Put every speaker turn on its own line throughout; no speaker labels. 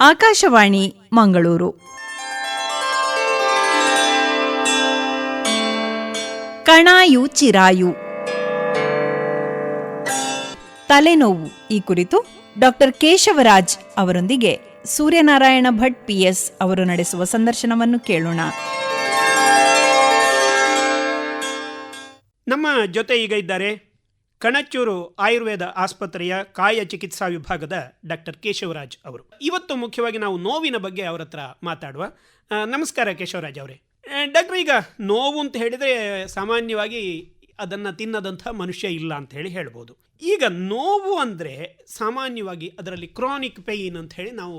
ಆಕಾಶವಾಣಿ, ಮಂಗಳೂರು. ಕಣಾಯು, ಚಿರಾಯು. ತಲೆನೋವು. ಈ ಕುರಿತು ಡಾಕ್ಟರ್ ಕೇಶವರಾಜ್ ಅವರೊಂದಿಗೆ ಸೂರ್ಯನಾರಾಯಣ ಭಟ್, ಪಿಎಸ್, ಅವರು ನಡೆಸುವ ಸಂದರ್ಶನವನ್ನು ಕೇಳೋಣ.
ನಮ್ಮ ಜೊತೆ ಈಗ ಇದ್ದಾರೆ ಕಣಚೂರು ಆಯುರ್ವೇದ ಆಸ್ಪತ್ರೆಯ ಕಾಯ ಚಿಕಿತ್ಸಾ ವಿಭಾಗದ ಡಾಕ್ಟರ್ ಕೇಶವರಾಜ್ ಅವರು. ಇವತ್ತು ಮುಖ್ಯವಾಗಿ ನಾವು ನೋವಿನ ಬಗ್ಗೆ ಅವರ ಹತ್ರ ಮಾತಾಡುವ. ನಮಸ್ಕಾರ ಕೇಶವರಾಜ್ ಅವರೇ. ಡಾಕ್ಟರ್, ಈಗ ನೋವು ಅಂತ ಹೇಳಿದರೆ ಸಾಮಾನ್ಯವಾಗಿ ಅದನ್ನು ತಿನ್ನದಂಥ ಮನುಷ್ಯ ಇಲ್ಲ ಅಂತ ಹೇಳಿ ಹೇಳ್ಬೋದು. ಈಗ ನೋವು ಅಂದರೆ ಸಾಮಾನ್ಯವಾಗಿ ಅದರಲ್ಲಿ ಕ್ರಾನಿಕ್ ಪೇಯಿನ್ ಅಂತ ಹೇಳಿ ನಾವು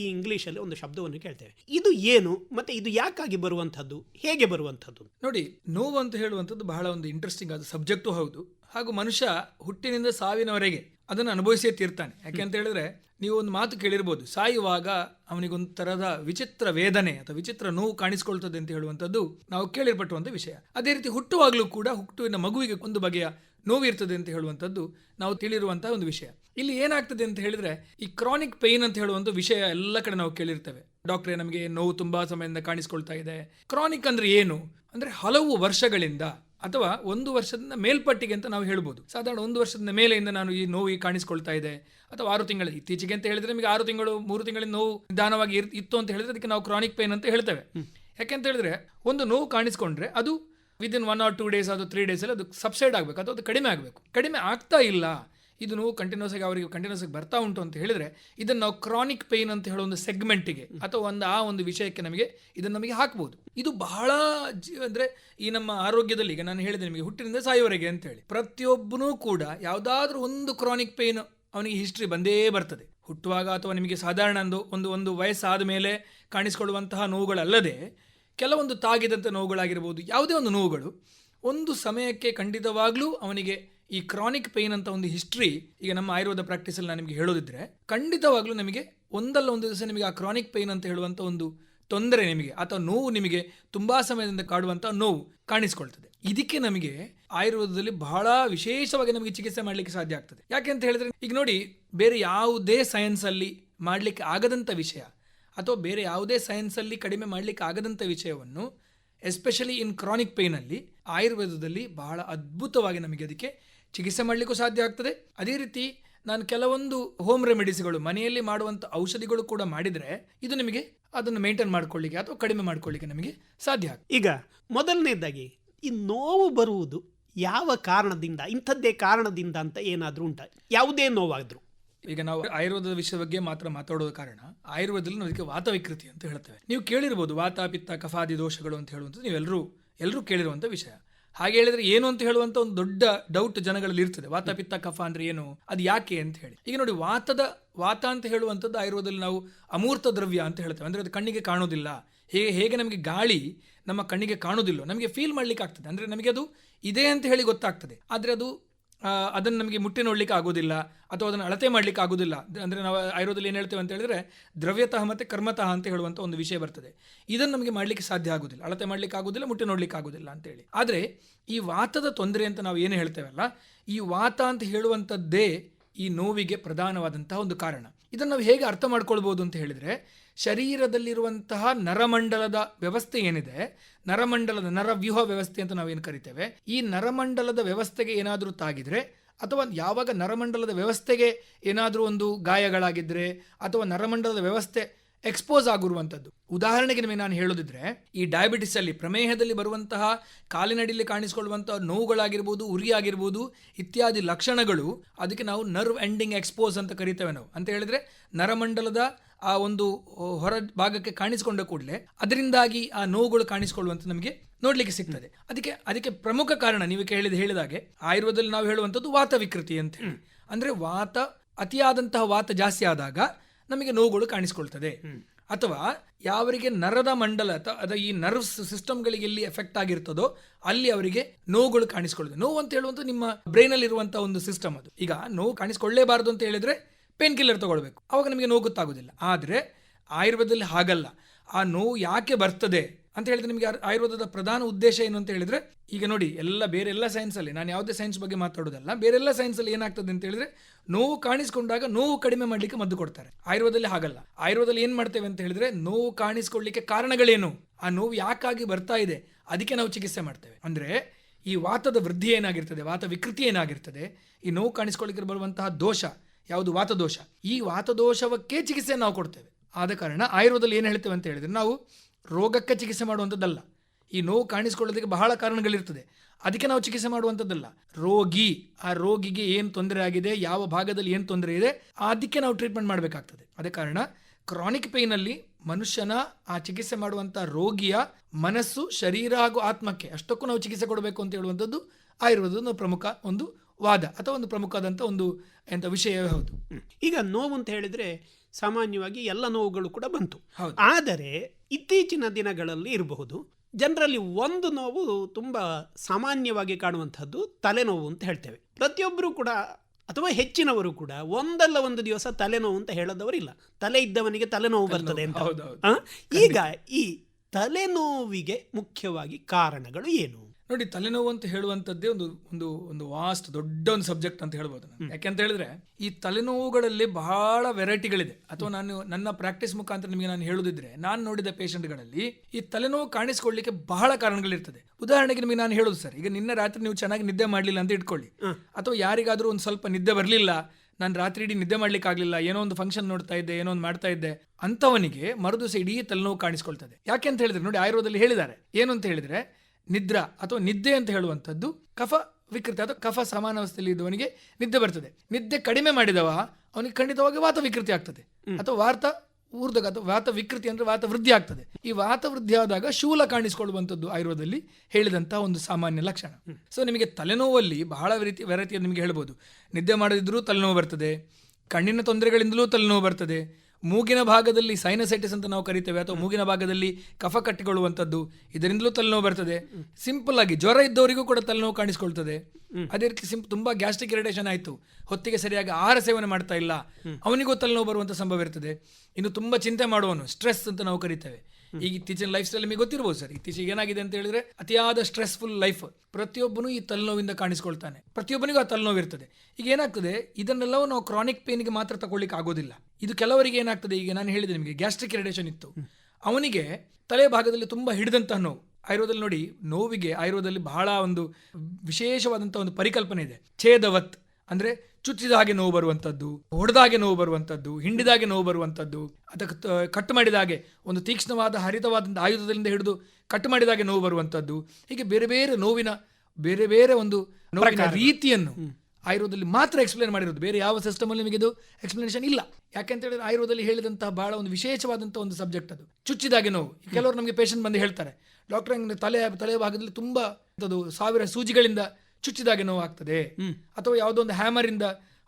ಈ ಇಂಗ್ಲೀಷಲ್ಲಿ ಒಂದು ಶಬ್ದವನ್ನು ಕೇಳ್ತೇವೆ. ಇದು ಏನು ಮತ್ತು ಇದು ಯಾಕಾಗಿ ಬರುವಂಥದ್ದು? ಹೇಗೆ ಬರುವಂಥದ್ದು?
ನೋಡಿ, ನೋವು ಅಂತ ಹೇಳುವಂಥದ್ದು ಬಹಳ ಒಂದು ಇಂಟ್ರೆಸ್ಟಿಂಗ್ ಆದ ಸಬ್ಜೆಕ್ಟು ಹೌದು. ಹಾಗೂ ಮನುಷ್ಯ ಹುಟ್ಟಿನಿಂದ ಸಾವಿನವರೆಗೆ ಅದನ್ನು ಅನುಭವಿಸೇ ತೀರ್ತಾನೆ. ಯಾಕೆ ಅಂತ ಹೇಳಿದ್ರೆ ನೀವು ಒಂದು ಮಾತು ಕೇಳಿರ್ಬೋದು, ಸಾಯುವಾಗ ಅವನಿಗೊಂದು ತರಹದ ವಿಚಿತ್ರ ವೇದನೆ ಅಥವಾ ವಿಚಿತ್ರ ನೋವು ಕಾಣಿಸ್ಕೊಳ್ತದೆ ಅಂತ ಹೇಳುವಂಥದ್ದು ನಾವು ಕೇಳಿರ್ಪಟ್ಟುವಂಥ ವಿಷಯ. ಅದೇ ರೀತಿ ಹುಟ್ಟುವಾಗಲೂ ಕೂಡ ಹುಟ್ಟುವಿನ ಮಗುವಿಗೆ ಒಂದು ಬಗೆಯ ನೋವು ಇರ್ತದೆ ಅಂತ ಹೇಳುವಂಥದ್ದು ನಾವು ತಿಳಿರುವಂತಹ ಒಂದು ವಿಷಯ. ಇಲ್ಲಿ ಏನಾಗ್ತದೆ ಅಂತ ಹೇಳಿದ್ರೆ ಈ ಕ್ರಾನಿಕ್ ಪೇಯ್ನ್ ಅಂತ ಹೇಳುವಂಥ ವಿಷಯ ಎಲ್ಲ ಕಡೆ ನಾವು ಕೇಳಿರ್ತೇವೆ. ಡಾಕ್ಟ್ರೇ ನಮಗೆ ನೋವು ತುಂಬಾ ಸಮಯದಿಂದ ಕಾಣಿಸ್ಕೊಳ್ತಾ ಇದೆ. ಕ್ರಾನಿಕ್ ಅಂದ್ರೆ ಏನು? ಅಂದ್ರೆ ಹಲವು ವರ್ಷಗಳಿಂದ ಅಥವಾ ಒಂದು ವರ್ಷದಿಂದ ಮೇಲ್ಪಟ್ಟಿಗೆ ಅಂತ ನಾವು ಹೇಳ್ಬೋದು. ಸಾಧಾರಣ ಒಂದು ವರ್ಷದಿಂದ ಮೇಲೆಯಿಂದ ನಾನು ಈ ನೋವು ಕಾಣಿಸ್ಕೊಳ್ತಾ ಇದೆ. ಅಥವಾ ಆರು ತಿಂಗಳು ಇತ್ತೀಚೆಗೆ ಅಂತ ಹೇಳಿದ್ರೆ ನಿಮಗೆ ಆರು ತಿಂಗಳು ಮೂರು ತಿಂಗಳಿನ ನೋವು ನಿಧಾನವಾಗಿ ಇತ್ತು ಅಂತ ಹೇಳಿದ್ರೆ ಅದಕ್ಕೆ ನಾವು ಕ್ರಾನಿಕ್ ಪೇನ್ ಅಂತ ಹೇಳ್ತೇವೆ. ಯಾಕೆಂತ ಹೇಳಿದ್ರೆ ಒಂದು ನೋವು ಕಾಣಿಸ್ಕೊಂಡ್ರೆ ಅದು within one or two days ಅದು ತ್ರೀ ಡೇಸಲ್ಲಿ ಅದು ಸಬ್ಸೈಡ್ ಆಗಬೇಕು ಅಥವಾ ಅದು ಕಡಿಮೆ ಆಗಬೇಕು. ಕಡಿಮೆ ಆಗ್ತಾ ಇಲ್ಲ. ಇದು ನೋವು ಕಂಟಿನ್ಯೂಸ್ ಆಗಿ ಅವರಿಗೆ ಕಂಟಿನ್ಯೂಸ್ ಆಗಿ ಬರ್ತಾ ಉಂಟು ಅಂತ ಹೇಳಿದ್ರೆ, ಇದನ್ನು ನಾವು ಕ್ರಾನಿಕ್ ಪೇನ್ ಅಂತ ಹೇಳೋ ಒಂದು ಸೆಗ್ಮೆಂಟಿಗೆ ಅಥವಾ ಒಂದು ಆ ಒಂದು ವಿಷಯಕ್ಕೆ ನಮಗೆ ಇದನ್ನು ನಮಗೆ ಹಾಕ್ಬೋದು. ಇದು ಬಹಳ ಅಂದರೆ ಈ ನಮ್ಮ ಆರೋಗ್ಯದಲ್ಲಿ, ಈಗ ನಾನು ಹೇಳಿದೆ ನಿಮಗೆ ಹುಟ್ಟಿನಿಂದ ಸಾಯುವರೆಗೆ ಅಂತ ಹೇಳಿ, ಪ್ರತಿಯೊಬ್ಬನೂ ಕೂಡ ಯಾವುದಾದ್ರೂ ಒಂದು ಕ್ರಾನಿಕ್ ಪೇನ್ ಅವನಿಗೆ ಹಿಸ್ಟ್ರಿ ಬಂದೇ ಬರ್ತದೆ. ಹುಟ್ಟುವಾಗ ಅಥವಾ ನಿಮಗೆ ಸಾಧಾರಣ ಒಂದು ಒಂದು ಒಂದು ವಯಸ್ಸಾದ ಮೇಲೆ ಕಾಣಿಸಿಕೊಳ್ಳುವಂತಹ ನೋವುಗಳಲ್ಲದೆ, ಕೆಲವೊಂದು ತಾಗಿದಂಥ ನೋವುಗಳಾಗಿರ್ಬೋದು, ಯಾವುದೇ ಒಂದು ನೋವುಗಳು, ಒಂದು ಸಮಯಕ್ಕೆ ಖಂಡಿತವಾಗ್ಲೂ ಅವನಿಗೆ ಈ ಕ್ರಾನಿಕ್ ಪೇನ್ ಅಂತ ಒಂದು ಹಿಸ್ಟ್ರಿ ಈಗ ನಮ್ಮ ಆಯುರ್ವೇದ ಪ್ರಾಕ್ಟೀಸಲ್ಲಿ ನಾನು ನಿಮಗೆ ಹೇಳೋದಿದ್ರೆ, ಖಂಡಿತವಾಗ್ಲೂ ನಮಗೆ ಒಂದಲ್ಲ ಒಂದು ದಿವಸ ನಿಮಗೆ ಆ ಕ್ರಾನಿಕ್ ಪೇನ್ ಅಂತ ಹೇಳುವಂಥ ಒಂದು ತೊಂದರೆ ನಿಮಗೆ ಅಥವಾ ನೋವು ನಿಮಗೆ ತುಂಬಾ ಸಮಯದಿಂದ ಕಾಡುವಂಥ ನೋವು ಕಾಣಿಸ್ಕೊಳ್ತದೆ. ಇದಕ್ಕೆ ನಮಗೆ ಆಯುರ್ವೇದದಲ್ಲಿ ಬಹಳ ವಿಶೇಷವಾಗಿ ನಮಗೆ ಚಿಕಿತ್ಸೆ ಮಾಡಲಿಕ್ಕೆ ಸಾಧ್ಯ ಆಗ್ತದೆ. ಯಾಕೆ ಅಂತ ಹೇಳಿದ್ರೆ, ಈಗ ನೋಡಿ ಬೇರೆ ಯಾವುದೇ ಸೈನ್ಸ್ ಅಲ್ಲಿ ಮಾಡಲಿಕ್ಕೆ ಆಗದಂಥ ವಿಷಯ ಅಥವಾ ಬೇರೆ ಯಾವುದೇ ಸೈನ್ಸಲ್ಲಿ ಕಡಿಮೆ ಮಾಡಲಿಕ್ಕೆ ಆಗದಂಥ ವಿಷಯವನ್ನು ಎಸ್ಪೆಷಲಿ ಇನ್ ಕ್ರಾನಿಕ್ ಪೇನಲ್ಲಿ ಆಯುರ್ವೇದದಲ್ಲಿ ಬಹಳ ಅದ್ಭುತವಾಗಿ ನಮಗೆ ಅದಕ್ಕೆ ಚಿಕಿತ್ಸೆ ಮಾಡಲಿಕ್ಕೂ ಸಾಧ್ಯ ಆಗ್ತದೆ. ಅದೇ ರೀತಿ ನಾನು ಕೆಲವೊಂದು ಹೋಮ್ ರೆಮಿಡೀಸ್ಗಳು ಮನೆಯಲ್ಲಿ ಮಾಡುವಂಥ ಔಷಧಿಗಳು ಕೂಡ ಮಾಡಿದರೆ ಇದು ನಿಮಗೆ ಅದನ್ನು ಮೇಂಟೈನ್ ಮಾಡ್ಕೊಳ್ಳಿಕ್ಕೆ ಅಥವಾ ಕಡಿಮೆ ಮಾಡ್ಕೊಳ್ಳಿಕ್ಕೆ ನಮಗೆ ಸಾಧ್ಯ ಆಗ್ತದೆ.
ಈಗ ಮೊದಲನೇದಾಗಿ ಈ ನೋವು ಬರುವುದು ಯಾವ ಕಾರಣದಿಂದ, ಇಂಥದ್ದೇ ಕಾರಣದಿಂದ ಅಂತ ಏನಾದರೂ ಉಂಟ? ಯಾವುದೇ ನೋವಾದರೂ.
ಈಗ ನಾವು ಆಯುರ್ವೇದದ ವಿಷಯದ ಬಗ್ಗೆ ಮಾತ್ರ ಮಾತಾಡೋದ ಕಾರಣ ಆಯುರ್ವೇದದಲ್ಲಿ ನಾವು ಅದಕ್ಕೆ ವಾತ ವಿಕೃತಿ ಅಂತ ಹೇಳ್ತೇವೆ. ನೀವು ಕೇಳಿರ್ಬೋದು ವಾತ, ಪಿತ್ತ, ಕಫಾದಿ ದೋಷಗಳು ಅಂತ ಹೇಳುವಂಥದ್ದು. ನೀವೆಲ್ಲರೂ ಎಲ್ಲರೂ ಕೇಳಿರುವಂಥ ವಿಷಯ. ಹಾಗೆ ಹೇಳಿದ್ರೆ ಏನು ಅಂತ ಹೇಳುವಂಥ ಒಂದು ದೊಡ್ಡ ಡೌಟ್ ಜನಗಳಲ್ಲಿ ಇರ್ತದೆ. ವಾತ, ಪಿತ್ತ, ಕಫ ಅಂದ್ರೆ ಏನು? ಅದು ಯಾಕೆ ಅಂತ ಹೇಳಿ. ಈಗ ನೋಡಿ ವಾತದ, ವಾತ ಅಂತ ಹೇಳುವಂಥದ್ದು ಆಯುರ್ವೇದದಲ್ಲಿ ನಾವು ಅಮೂರ್ತ ದ್ರವ್ಯ ಅಂತ ಹೇಳ್ತೇವೆ. ಅಂದ್ರೆ ಅದು ಕಣ್ಣಿಗೆ ಕಾಣೋದಿಲ್ಲ. ಹೇಗೆ ಹೇಗೆ ನಮಗೆ ಗಾಳಿ ನಮ್ಮ ಕಣ್ಣಿಗೆ ಕಾಣೋದಿಲ್ಲ, ನಮಗೆ ಫೀಲ್ ಮಾಡ್ಲಿಕ್ಕೆ ಆಗ್ತದೆ ಅಂದ್ರೆ ನಮಗೆ ಅದು ಇದೆ ಅಂತ ಹೇಳಿ ಗೊತ್ತಾಗ್ತದೆ. ಆದರೆ ಅದು ಅದನ್ನು ನಮಗೆ ಮುಟ್ಟಿ ನೋಡ್ಲಿಕ್ಕೆ ಆಗೋದಿಲ್ಲ ಅಥವಾ ಅದನ್ನು ಅಳತೆ ಮಾಡ್ಲಿಕ್ಕೆ ಆಗೋದಿಲ್ಲ. ಅಂದರೆ ನಾವು ಆಯುರ್ವೇದದಲ್ಲಿ ಏನು ಹೇಳ್ತೇವೆ ಅಂತ ಹೇಳಿದ್ರೆ ದ್ರವ್ಯತಃ ಮತ್ತು ಕರ್ಮತಃ ಅಂತ ಹೇಳುವಂಥ ಒಂದು ವಿಷಯ ಬರ್ತದೆ. ಇದನ್ನು ನಮಗೆ ಮಾಡಲಿಕ್ಕೆ ಸಾಧ್ಯ ಆಗೋದಿಲ್ಲ. ಅಳತೆ ಮಾಡಲಿಕ್ಕೆ ಆಗೋದಿಲ್ಲ, ಮುಟ್ಟಿ ನೋಡ್ಲಿಕ್ಕೆ ಆಗೋದಿಲ್ಲ ಅಂತೇಳಿ ಆದರೆ ಈ ವಾತದ ತೊಂದರೆ ಅಂತ ನಾವು ಏನು ಹೇಳ್ತೇವಲ್ಲ, ಈ ವಾತ ಅಂತ ಹೇಳುವಂಥದ್ದೇ ಈ ನೋವಿಗೆ ಪ್ರಧಾನವಾದಂತಹ ಒಂದು ಕಾರಣ. ಇದನ್ನು ನಾವು ಹೇಗೆ ಅರ್ಥ ಮಾಡ್ಕೊಳ್ಬೋದು ಅಂತ ಹೇಳಿದ್ರೆ ಶರೀರದಲ್ಲಿರುವಂತಹ ನರಮಂಡಲದ ವ್ಯವಸ್ಥೆ ಏನಿದೆ? ನರಮಂಡಲದ ನರವ್ಯೂಹ ವ್ಯವಸ್ಥೆ ಅಂತ ನಾವೇನು ಕರಿತೇವೆ? ಈ ನರಮಂಡಲದ ವ್ಯವಸ್ಥೆಗೆ ಏನಾದರೂ ತಾಗಿದರೆ, ಅಥವಾ ಯಾವಾಗ ನರಮಂಡಲದ ವ್ಯವಸ್ಥೆಗೆ ಏನಾದರೂ ಒಂದು ಗಾಯಗಳಾಗಿದ್ದರೆ ಅಥವಾ ನರಮಂಡಲದ ವ್ಯವಸ್ಥೆ ಎಕ್ಸ್ಪೋಸ್ ಆಗಿರುವಂಥದ್ದು ಉದಾಹರಣೆಗೆ ನಿಮಗೆ ನಾನು ಹೇಳೋದಿದ್ರೆ ಈ ಡಯಾಬಿಟಿಸ್ ಅಲ್ಲಿ ಪ್ರಮೇಹದಲ್ಲಿ ಬರುವಂತಹ ಕಾಲಿನಡಿಯಲ್ಲಿ ಕಾಣಿಸಿಕೊಳ್ಳುವಂತಹ ನೋವುಗಳಾಗಿರ್ಬೋದು ಉರಿ ಆಗಿರ್ಬೋದು ಇತ್ಯಾದಿ ಲಕ್ಷಣಗಳು ಅದಕ್ಕೆ ನಾವು ನರ್ವ್ ಎಂಡಿಂಗ್ ಎಕ್ಸ್ಪೋಸ್ ಅಂತ ಕರಿತೇವೆ ನಾವು. ಅಂತ ಹೇಳಿದ್ರೆ ನರಮಂಡಲದ ಆ ಒಂದು ಹೊರ ಭಾಗಕ್ಕೆ ಕಾಣಿಸಿಕೊಂಡ ಕೂಡಲೇ ಅದರಿಂದಾಗಿ ಆ ನೋವುಗಳು ಕಾಣಿಸಿಕೊಳ್ಳುವಂತ ನಮಗೆ ನೋಡ್ಲಿಕ್ಕೆ ಸಿಗ್ತದೆ. ಅದಕ್ಕೆ ಅದಕ್ಕೆ ಪ್ರಮುಖ ಕಾರಣ ನೀವು ಕೇಳಿದ ಹೇಳಿದಾಗೆ ಆಯುರ್ವೇದದಲ್ಲಿ ನಾವು ಹೇಳುವಂಥದ್ದು ವಾತ ವಿಕೃತಿ ಅಂತ ಹೇಳಿ. ಅಂದ್ರೆ ವಾತ ಅತಿಯಾದಂತಹ ವಾತ ಜಾಸ್ತಿ ಆದಾಗ ನಮಗೆ ನೋವುಗಳು ಕಾಣಿಸ್ಕೊಳ್ತದೆ. ಅಥವಾ ಯಾವರಿಗೆ ನರದ ಮಂಡಲ ಅಥವಾ ಅದ ಈ ನರ್ವ್ಸ್ ಸಿಸ್ಟಮ್ಗಳಿಗೆ ಎಲ್ಲಿ ಎಫೆಕ್ಟ್ ಆಗಿರ್ತದೋ ಅಲ್ಲಿ ಅವರಿಗೆ ನೋವುಗಳು ಕಾಣಿಸ್ಕೊಳ್ಳುತ್ತೆ ನೋವು ಅಂತ ಹೇಳುವಂಥ ನಿಮ್ಮ ಬ್ರೈನ್ ಅಲ್ಲಿ ಇರುವಂತಹ ಒಂದು ಸಿಸ್ಟಮ್ ಅದು. ಈಗ ನೋವು ಕಾಣಿಸ್ಕೊಳ್ಳೇಬಾರದು ಅಂತ ಹೇಳಿದ್ರೆ ಪೇನ್ ಕಿಲ್ಲರ್ ತಗೊಳ್ಬೇಕು. ಅವಾಗ ನಿಮಗೆ ನೋವು ಗೊತ್ತಾಗೋದಿಲ್ಲ. ಆದರೆ ಆಯುರ್ವೇದದಲ್ಲಿ ಹಾಗಲ್ಲ. ಆ ನೋವು ಯಾಕೆ ಬರ್ತದೆ ಅಂತ ಹೇಳಿದ್ರೆ ನಿಮಗೆ ಆಯುರ್ವೇದದ ಪ್ರಧಾನ ಉದ್ದೇಶ ಏನು ಅಂತ ಹೇಳಿದ್ರೆ, ಈಗ ನೋಡಿ, ಎಲ್ಲ ಬೇರೆ ಎಲ್ಲ ಸೈನ್ಸ್ ಅಲ್ಲಿ, ನಾನು ಯಾವುದೇ ಸೈನ್ಸ್ ಬಗ್ಗೆ ಮಾತಾಡೋದಲ್ಲ ಬೇರೆಲ್ಲ ಸೈನ್ಸ್ ಅಲ್ಲಿ ಏನಾಗ್ತದೆ ಅಂತ ಹೇಳಿದ್ರೆ, ನೋವು ಕಾಣಿಸ್ಕೊಂಡಾಗ ನೋವು ಕಡಿಮೆ ಮಾಡ್ಲಿಕ್ಕೆ ಮದ್ದು ಕೊಡ್ತಾರೆ. ಆಯುರ್ವೇದದಲ್ಲಿ ಹಾಗಲ್ಲ. ಆಯುರ್ವೇದದಲ್ಲಿ ಏನು ಮಾಡ್ತೇವೆ ಅಂತ ಹೇಳಿದ್ರೆ, ನೋವು ಕಾಣಿಸ್ಕೊಳ್ಳಿಕ್ಕೆ ಕಾರಣಗಳೇನು? ಆ ನೋವು ಯಾಕಾಗಿ ಬರ್ತಾ ಇದೆ? ಅದಕ್ಕೆ ನಾವು ಚಿಕಿತ್ಸೆ ಮಾಡ್ತೇವೆ. ಅಂದ್ರೆ, ಈ ವಾತದ ವೃದ್ಧಿ ಏನಾಗಿರ್ತದೆ, ವಾತ ವಿಕೃತಿ ಏನಾಗಿರ್ತದೆ, ಈ ನೋವು ಕಾಣಿಸ್ಕೊಳ್ಳಿಕ್ಕೆ ಬರುವಂತಹ ದೋಷ, ಯಾವುದು ವಾತದೋಷ ಈ ವಾತದೋಷವಕ್ಕೆ ಚಿಕಿತ್ಸೆ ನಾವು ಕೊಡ್ತೇವೆ. ಆದ ಕಾರಣ ಆಯುರ್ವೇದದಲ್ಲಿ ಏನು ಹೇಳ್ತೇವೆ ಅಂತ ಹೇಳಿದ್ರೆ, ನಾವು ರೋಗಕ್ಕೆ ಚಿಕಿತ್ಸೆ ಮಾಡುವಂಥದ್ದಲ್ಲ. ಈ ನೋವು ಕಾಣಿಸ್ಕೊಳ್ಳೋದಕ್ಕೆ ಬಹಳ ಕಾರಣಗಳಿರ್ತದೆ. ಅದಕ್ಕೆ ನಾವು ಚಿಕಿತ್ಸೆ ಮಾಡುವಂಥದ್ದಲ್ಲ. ರೋಗಿ ಆ ರೋಗಿಗೆ ಏನು ತೊಂದರೆ ಆಗಿದೆ ಯಾವ ಭಾಗದಲ್ಲಿ ಏನು ತೊಂದರೆ ಇದೆ ಅದಕ್ಕೆ ನಾವು ಟ್ರೀಟ್ಮೆಂಟ್ ಮಾಡಬೇಕಾಗ್ತದೆ. ಅದೇ ಕಾರಣ ಕ್ರಾನಿಕ್ ಪೇಯ್ನಲ್ಲಿ ಮನುಷ್ಯನ ಆ ಚಿಕಿತ್ಸೆ ಮಾಡುವಂಥ ರೋಗಿಯ ಮನಸ್ಸು ಶರೀರ ಹಾಗೂ ಆತ್ಮಕ್ಕೆ ಅಷ್ಟಕ್ಕೂ ನಾವು ಚಿಕಿತ್ಸೆ ಕೊಡಬೇಕು ಅಂತ ಹೇಳುವಂಥದ್ದು ಆಯುರ್ವೇದದ ಒಂದು ಪ್ರಮುಖ ಒಂದು ವಾದ ಅಥವಾ ಒಂದು ಪ್ರಮುಖವಾದಂಥ ಒಂದು ಎಂಥ ವಿಷಯವೇ ಹೌದು.
ಈಗ ನೋವು ಅಂತ ಹೇಳಿದರೆ ಸಾಮಾನ್ಯವಾಗಿ ಎಲ್ಲ ನೋವುಗಳು ಕೂಡ ಬಂತು. ಆದರೆ ಇತ್ತೀಚಿನ ದಿನಗಳಲ್ಲಿ ಇರಬಹುದು. ಜನರಲ್ಲಿ ಒಂದು ನೋವು ತುಂಬ ಸಾಮಾನ್ಯವಾಗಿ ಕಾಣುವಂಥದ್ದು ತಲೆನೋವು ಅಂತ ಹೇಳ್ತೇವೆ. ಪ್ರತಿಯೊಬ್ಬರೂ ಕೂಡ ಅಥವಾ ಹೆಚ್ಚಿನವರು ಕೂಡ ಒಂದಲ್ಲ ಒಂದು ದಿವಸ ತಲೆನೋವು ಅಂತ ಹೇಳದವರಿಲ್ಲ ತಲೆ ಇದ್ದವನಿಗೆ ತಲೆನೋವು ಬರ್ತದೆ ಅಂತ. ಈಗ ಈ ತಲೆನೋವಿಗೆ ಮುಖ್ಯವಾಗಿ ಕಾರಣಗಳು ಏನು?
ನೋಡಿ ತಲೆನೋವು ಅಂತ ಹೇಳುವಂಥದ್ದೇ ಒಂದು ಒಂದು ಒಂದು ವಾಸ್ಟ್ ದೊಡ್ಡ ಒಂದು ಸಬ್ಜೆಕ್ಟ್ ಅಂತ ಹೇಳ್ಬೋದು ನಾನು. ಯಾಕೆಂತ ಹೇಳಿದ್ರೆ ಈ ತಲೆನೋವುಗಳಲ್ಲಿ ಬಹಳ ವೆರೈಟಿಗಳಿದೆ ಅಥವಾ ನಾನು ನನ್ನ ಪ್ರಾಕ್ಟೀಸ್ ಮುಖಾಂತರ ನಿಮಗೆ ನಾನು ಹೇಳುದಿದ್ರೆ ನಾನು ನೋಡಿದ ಪೇಷಂಟ್ಗಳಲ್ಲಿ ಈ ತಲೆನೋವು ಕಾಣಿಸ್ಕೊಳ್ಳಿಕ್ಕೆ ಬಹಳ ಕಾರಣಗಳಿರ್ತದೆ. ಉದಾಹರಣೆಗೆ ನಿಮಗೆ ನಾನು ಹೇಳೋದು ಸರ್ ಈಗ ನಿನ್ನೆ ರಾತ್ರಿ ನೀವು ಚೆನ್ನಾಗಿ ನಿದ್ದೆ ಮಾಡಲಿಲ್ಲ ಅಂತ ಇಟ್ಕೊಳ್ಳಿ. ಅಥವಾ ಯಾರಿಗಾದ್ರೂ ಒಂದು ಸ್ವಲ್ಪ ನಿದ್ದೆ ಬರಲಿಲ್ಲ ನಾನು ರಾತ್ರಿ ಇಡೀ ನಿದ್ದೆ ಮಾಡ್ಲಿಕ್ಕೆ ಆಗ್ಲಿಲ್ಲ ಏನೋ ಒಂದು ಫಂಕ್ಷನ್ ನೋಡ್ತಾ ಇದ್ದೆ ಏನೋ ಒಂದು ಮಾಡ್ತಾ ಇದ್ದೆ ಅಂತವನಿಗೆ ಮರುದಿವಸ ಇಡೀ ತಲೆನೋವು ಕಾಣಿಸ್ಕೊಳ್ತದೆ. ಯಾಕೆ ಅಂತ ಹೇಳಿದ್ರೆ ನೋಡಿ ಆಯುರ್ವೇದದಲ್ಲಿ ಹೇಳಿದ್ದಾರೆ. ಏನು ಅಂತ ಹೇಳಿದ್ರೆ ನಿದ್ರಾ ಅಥವಾ ನಿದ್ದೆ ಅಂತ ಹೇಳುವಂಥದ್ದು ಕಫ ವಿಕೃತಿ ಅಥವಾ ಕಫ ಸಮಾನ ಸಮಾನಾವಸ್ಥೆಯಲ್ಲಿ ಇದ್ದವನಿಗೆ ನಿದ್ದೆ ಬರ್ತದೆ. ನಿದ್ದೆ ಕಡಿಮೆ ಮಾಡಿದವ ಅವನಿಗೆ ಖಂಡಿತವಾಗಿ ವಾತ ವಿಕೃತಿ ಆಗ್ತದೆ. ಅಥವಾ ವಾರ್ತ ಊರ್ದಾಗ ಅಥವಾ ವಾತ ವಿಕೃತಿ ಅಂದ್ರೆ ವಾತ ವೃದ್ಧಿ ಆಗ್ತದೆ. ಈ ವಾತ ವೃದ್ಧಿ ಆದಾಗ ಶೂಲ ಕಾಣಿಸಿಕೊಳ್ಳುವಂಥದ್ದು ಆಯುರ್ವೇದದಲ್ಲಿ ಹೇಳಿದಂತಹ ಒಂದು ಸಾಮಾನ್ಯ ಲಕ್ಷಣ. ಸೊ ನಿಮಗೆ ತಲೆನೋವಲ್ಲಿ ಬಹಳ ರೀತಿ ವೆರೈಟಿ ನಿಮಗೆ ಹೇಳ್ಬೋದು. ನಿದ್ದೆ ಮಾಡದಿದ್ರೂ ತಲೆನೋವು ಬರ್ತದೆ. ಕಣ್ಣಿನ ತೊಂದರೆಗಳಿಂದಲೂ ತಲೆನೋವು ಬರ್ತದೆ. ಮೂಗಿನ ಭಾಗದಲ್ಲಿ ಸೈನಸೈಟಿಸ್ ಅಂತ ನಾವು ಕರಿತೇವೆ ಅಥವಾ ಮೂಗಿನ ಭಾಗದಲ್ಲಿ ಕಫ ಕಟ್ಟಿಕೊಳ್ಳುವಂಥದ್ದು ಇದರಿಂದಲೂ ತಲೆನೋವು ಬರ್ತದೆ. ಸಿಂಪಲ್ ಆಗಿ ಜ್ವರ ಇದ್ದವರಿಗೂ ಕೂಡ ತಲೆನೋವು ಕಾಣಿಸ್ಕೊಳ್ತದೆ. ಅದೇ ರೀತಿ ಸಿಂಪ್ ತುಂಬಾ ಗ್ಯಾಸ್ಟ್ರಿಕ್ ಇರಿಟೇಷನ್ ಆಯಿತು. ಹೊತ್ತಿಗೆ ಸರಿಯಾಗಿ ಆಹಾರ ಸೇವನೆ ಮಾಡ್ತಾ ಇಲ್ಲ. ಅವನಿಗೂ ತಲೆನೋವು ಬರುವಂಥ ಸಂಭವ ಇರ್ತದೆ. ಇನ್ನು ತುಂಬಾ ಚಿಂತೆ ಮಾಡುವನು ಸ್ಟ್ರೆಸ್ ಅಂತ ನಾವು ಕರಿತೇವೆ. ಈಗ ಇತ್ತೀಚಿನ ಲೈಫ್ ಸ್ಟೈಲ್ ನಿಮಗೆ ಗೊತ್ತಿರ್ಬೋದು ಸರ್. ಇತ್ತೀಚೆಗೆ ಏನಾಗಿದೆ ಅಂತ ಹೇಳಿದ್ರೆ ಅತಿಯಾದ ಸ್ಟ್ರೆಸ್ಫುಲ್ ಲೈಫ್ ಪ್ರತಿಯೊಬ್ಬನು ಈ ತಲೆನೋವಿಂದ ಕಾಣಿಸ್ಕೊಳ್ತಾನೆ. ಪ್ರತಿಯೊಬ್ಬನಿಗೂ ಆ ತಲೆನೋವು ಇರ್ತದೆ. ಈಗ ಏನಾಗ್ತದೆ? ಇದನ್ನೆಲ್ಲವೂ ನಾವು ಕ್ರಾನಿಕ್ ಪೇನ್ಗೆ ಮಾತ್ರ ತಗೊಳ್ಳಿಕ್ಕೆ ಆಗೋದಿಲ್ಲ. ಇದು ಕೆಲವರಿಗೆ ಏನಾಗ್ತದೆ? ಈಗ ನಾನು ಹೇಳಿದೆ ನಿಮಗೆ ಗ್ಯಾಸ್ಟ್ರಿಕ್ ಇರಿಟೇಷನ್ ಇತ್ತು. ಅವನಿಗೆ ತಲೆ ಭಾಗದಲ್ಲಿ ತುಂಬಾ ಹಿಡಿದಂತಹ ನೋವು. ಆಯುರ್ವೇದದಲ್ಲಿ ನೋಡಿ ನೋವಿಗೆ ಆಯುರ್ವೇದದಲ್ಲಿ ಬಹಳ ಒಂದು ವಿಶೇಷವಾದಂತಹ ಒಂದು ಪರಿಕಲ್ಪನೆ ಇದೆ. ಛೇದವತ್ ಅಂದ್ರೆ ಚುಚ್ಚಿದ ಹಾಗೆ ನೋವು ಬರುವಂಥದ್ದು ಹೊಡೆದಾಗೆ ನೋವು ಬರುವಂಥದ್ದು ಹಿಂಡಿದಾಗೆ ನೋವು ಬರುವಂಥದ್ದು ಅದಕ್ಕೆ ಕಟ್ ಮಾಡಿದಾಗೆ ಮಾಡಿದ ಹಾಗೆ ಒಂದು ತೀಕ್ಷ್ಣವಾದ ಹರಿತವಾದಂಥ ಆಯುಧದಿಂದ ಹಿಡಿದು ಕಟ್ ಮಾಡಿದಾಗೆ ನೋವು ಬರುವಂಥದ್ದು ಹೀಗೆ ಬೇರೆ ಬೇರೆ ನೋವಿನ ಬೇರೆ ಬೇರೆ ಒಂದು ನೋವಿನ ರೀತಿಯನ್ನು ಆಯುರ್ವೇದದಲ್ಲಿ ಮಾತ್ರ ಎಕ್ಸ್ಪ್ಲೇನ್ ಮಾಡಿರೋದು. ಬೇರೆ ಯಾವ ಸಿಸ್ಟಮ್ ಅಲ್ಲಿ ನಿಮಗೆ ಇದು ಎಕ್ಸ್ಪ್ಲನೇಷನ್ ಇಲ್ಲ. ಯಾಕೆಂತ ಹೇಳಿದ್ರೆ ಆಯುರ್ವೇದದಲ್ಲಿ ಹೇಳಿದಂತಹ ಬಹಳ ಒಂದು ವಿಶೇಷವಾದಂತಹ ಒಂದು ಸಬ್ಜೆಕ್ಟ್ ಅದು ಚುಚ್ಚಿದಾಗೆ ನೋವು. ಕೆಲವರು ನಮಗೆ ಪೇಷಂಟ್ ಬಂದು ಹೇಳ್ತಾರೆ. ಡಾಕ್ಟರ್ ತಲೆ ತಲೆ ಭಾಗದಲ್ಲಿ ತುಂಬಾ ಅದು ಸಾವಿರ ಸೂಜಿಗಳಿಂದ ಚುಚ್ಚಿದಾಗೆ ನೋವಾಗ್ತದೆ. ಅಥವಾ ಯಾವುದೋ ಒಂದು ಹ್ಯಾಮರ್ ಇಂದ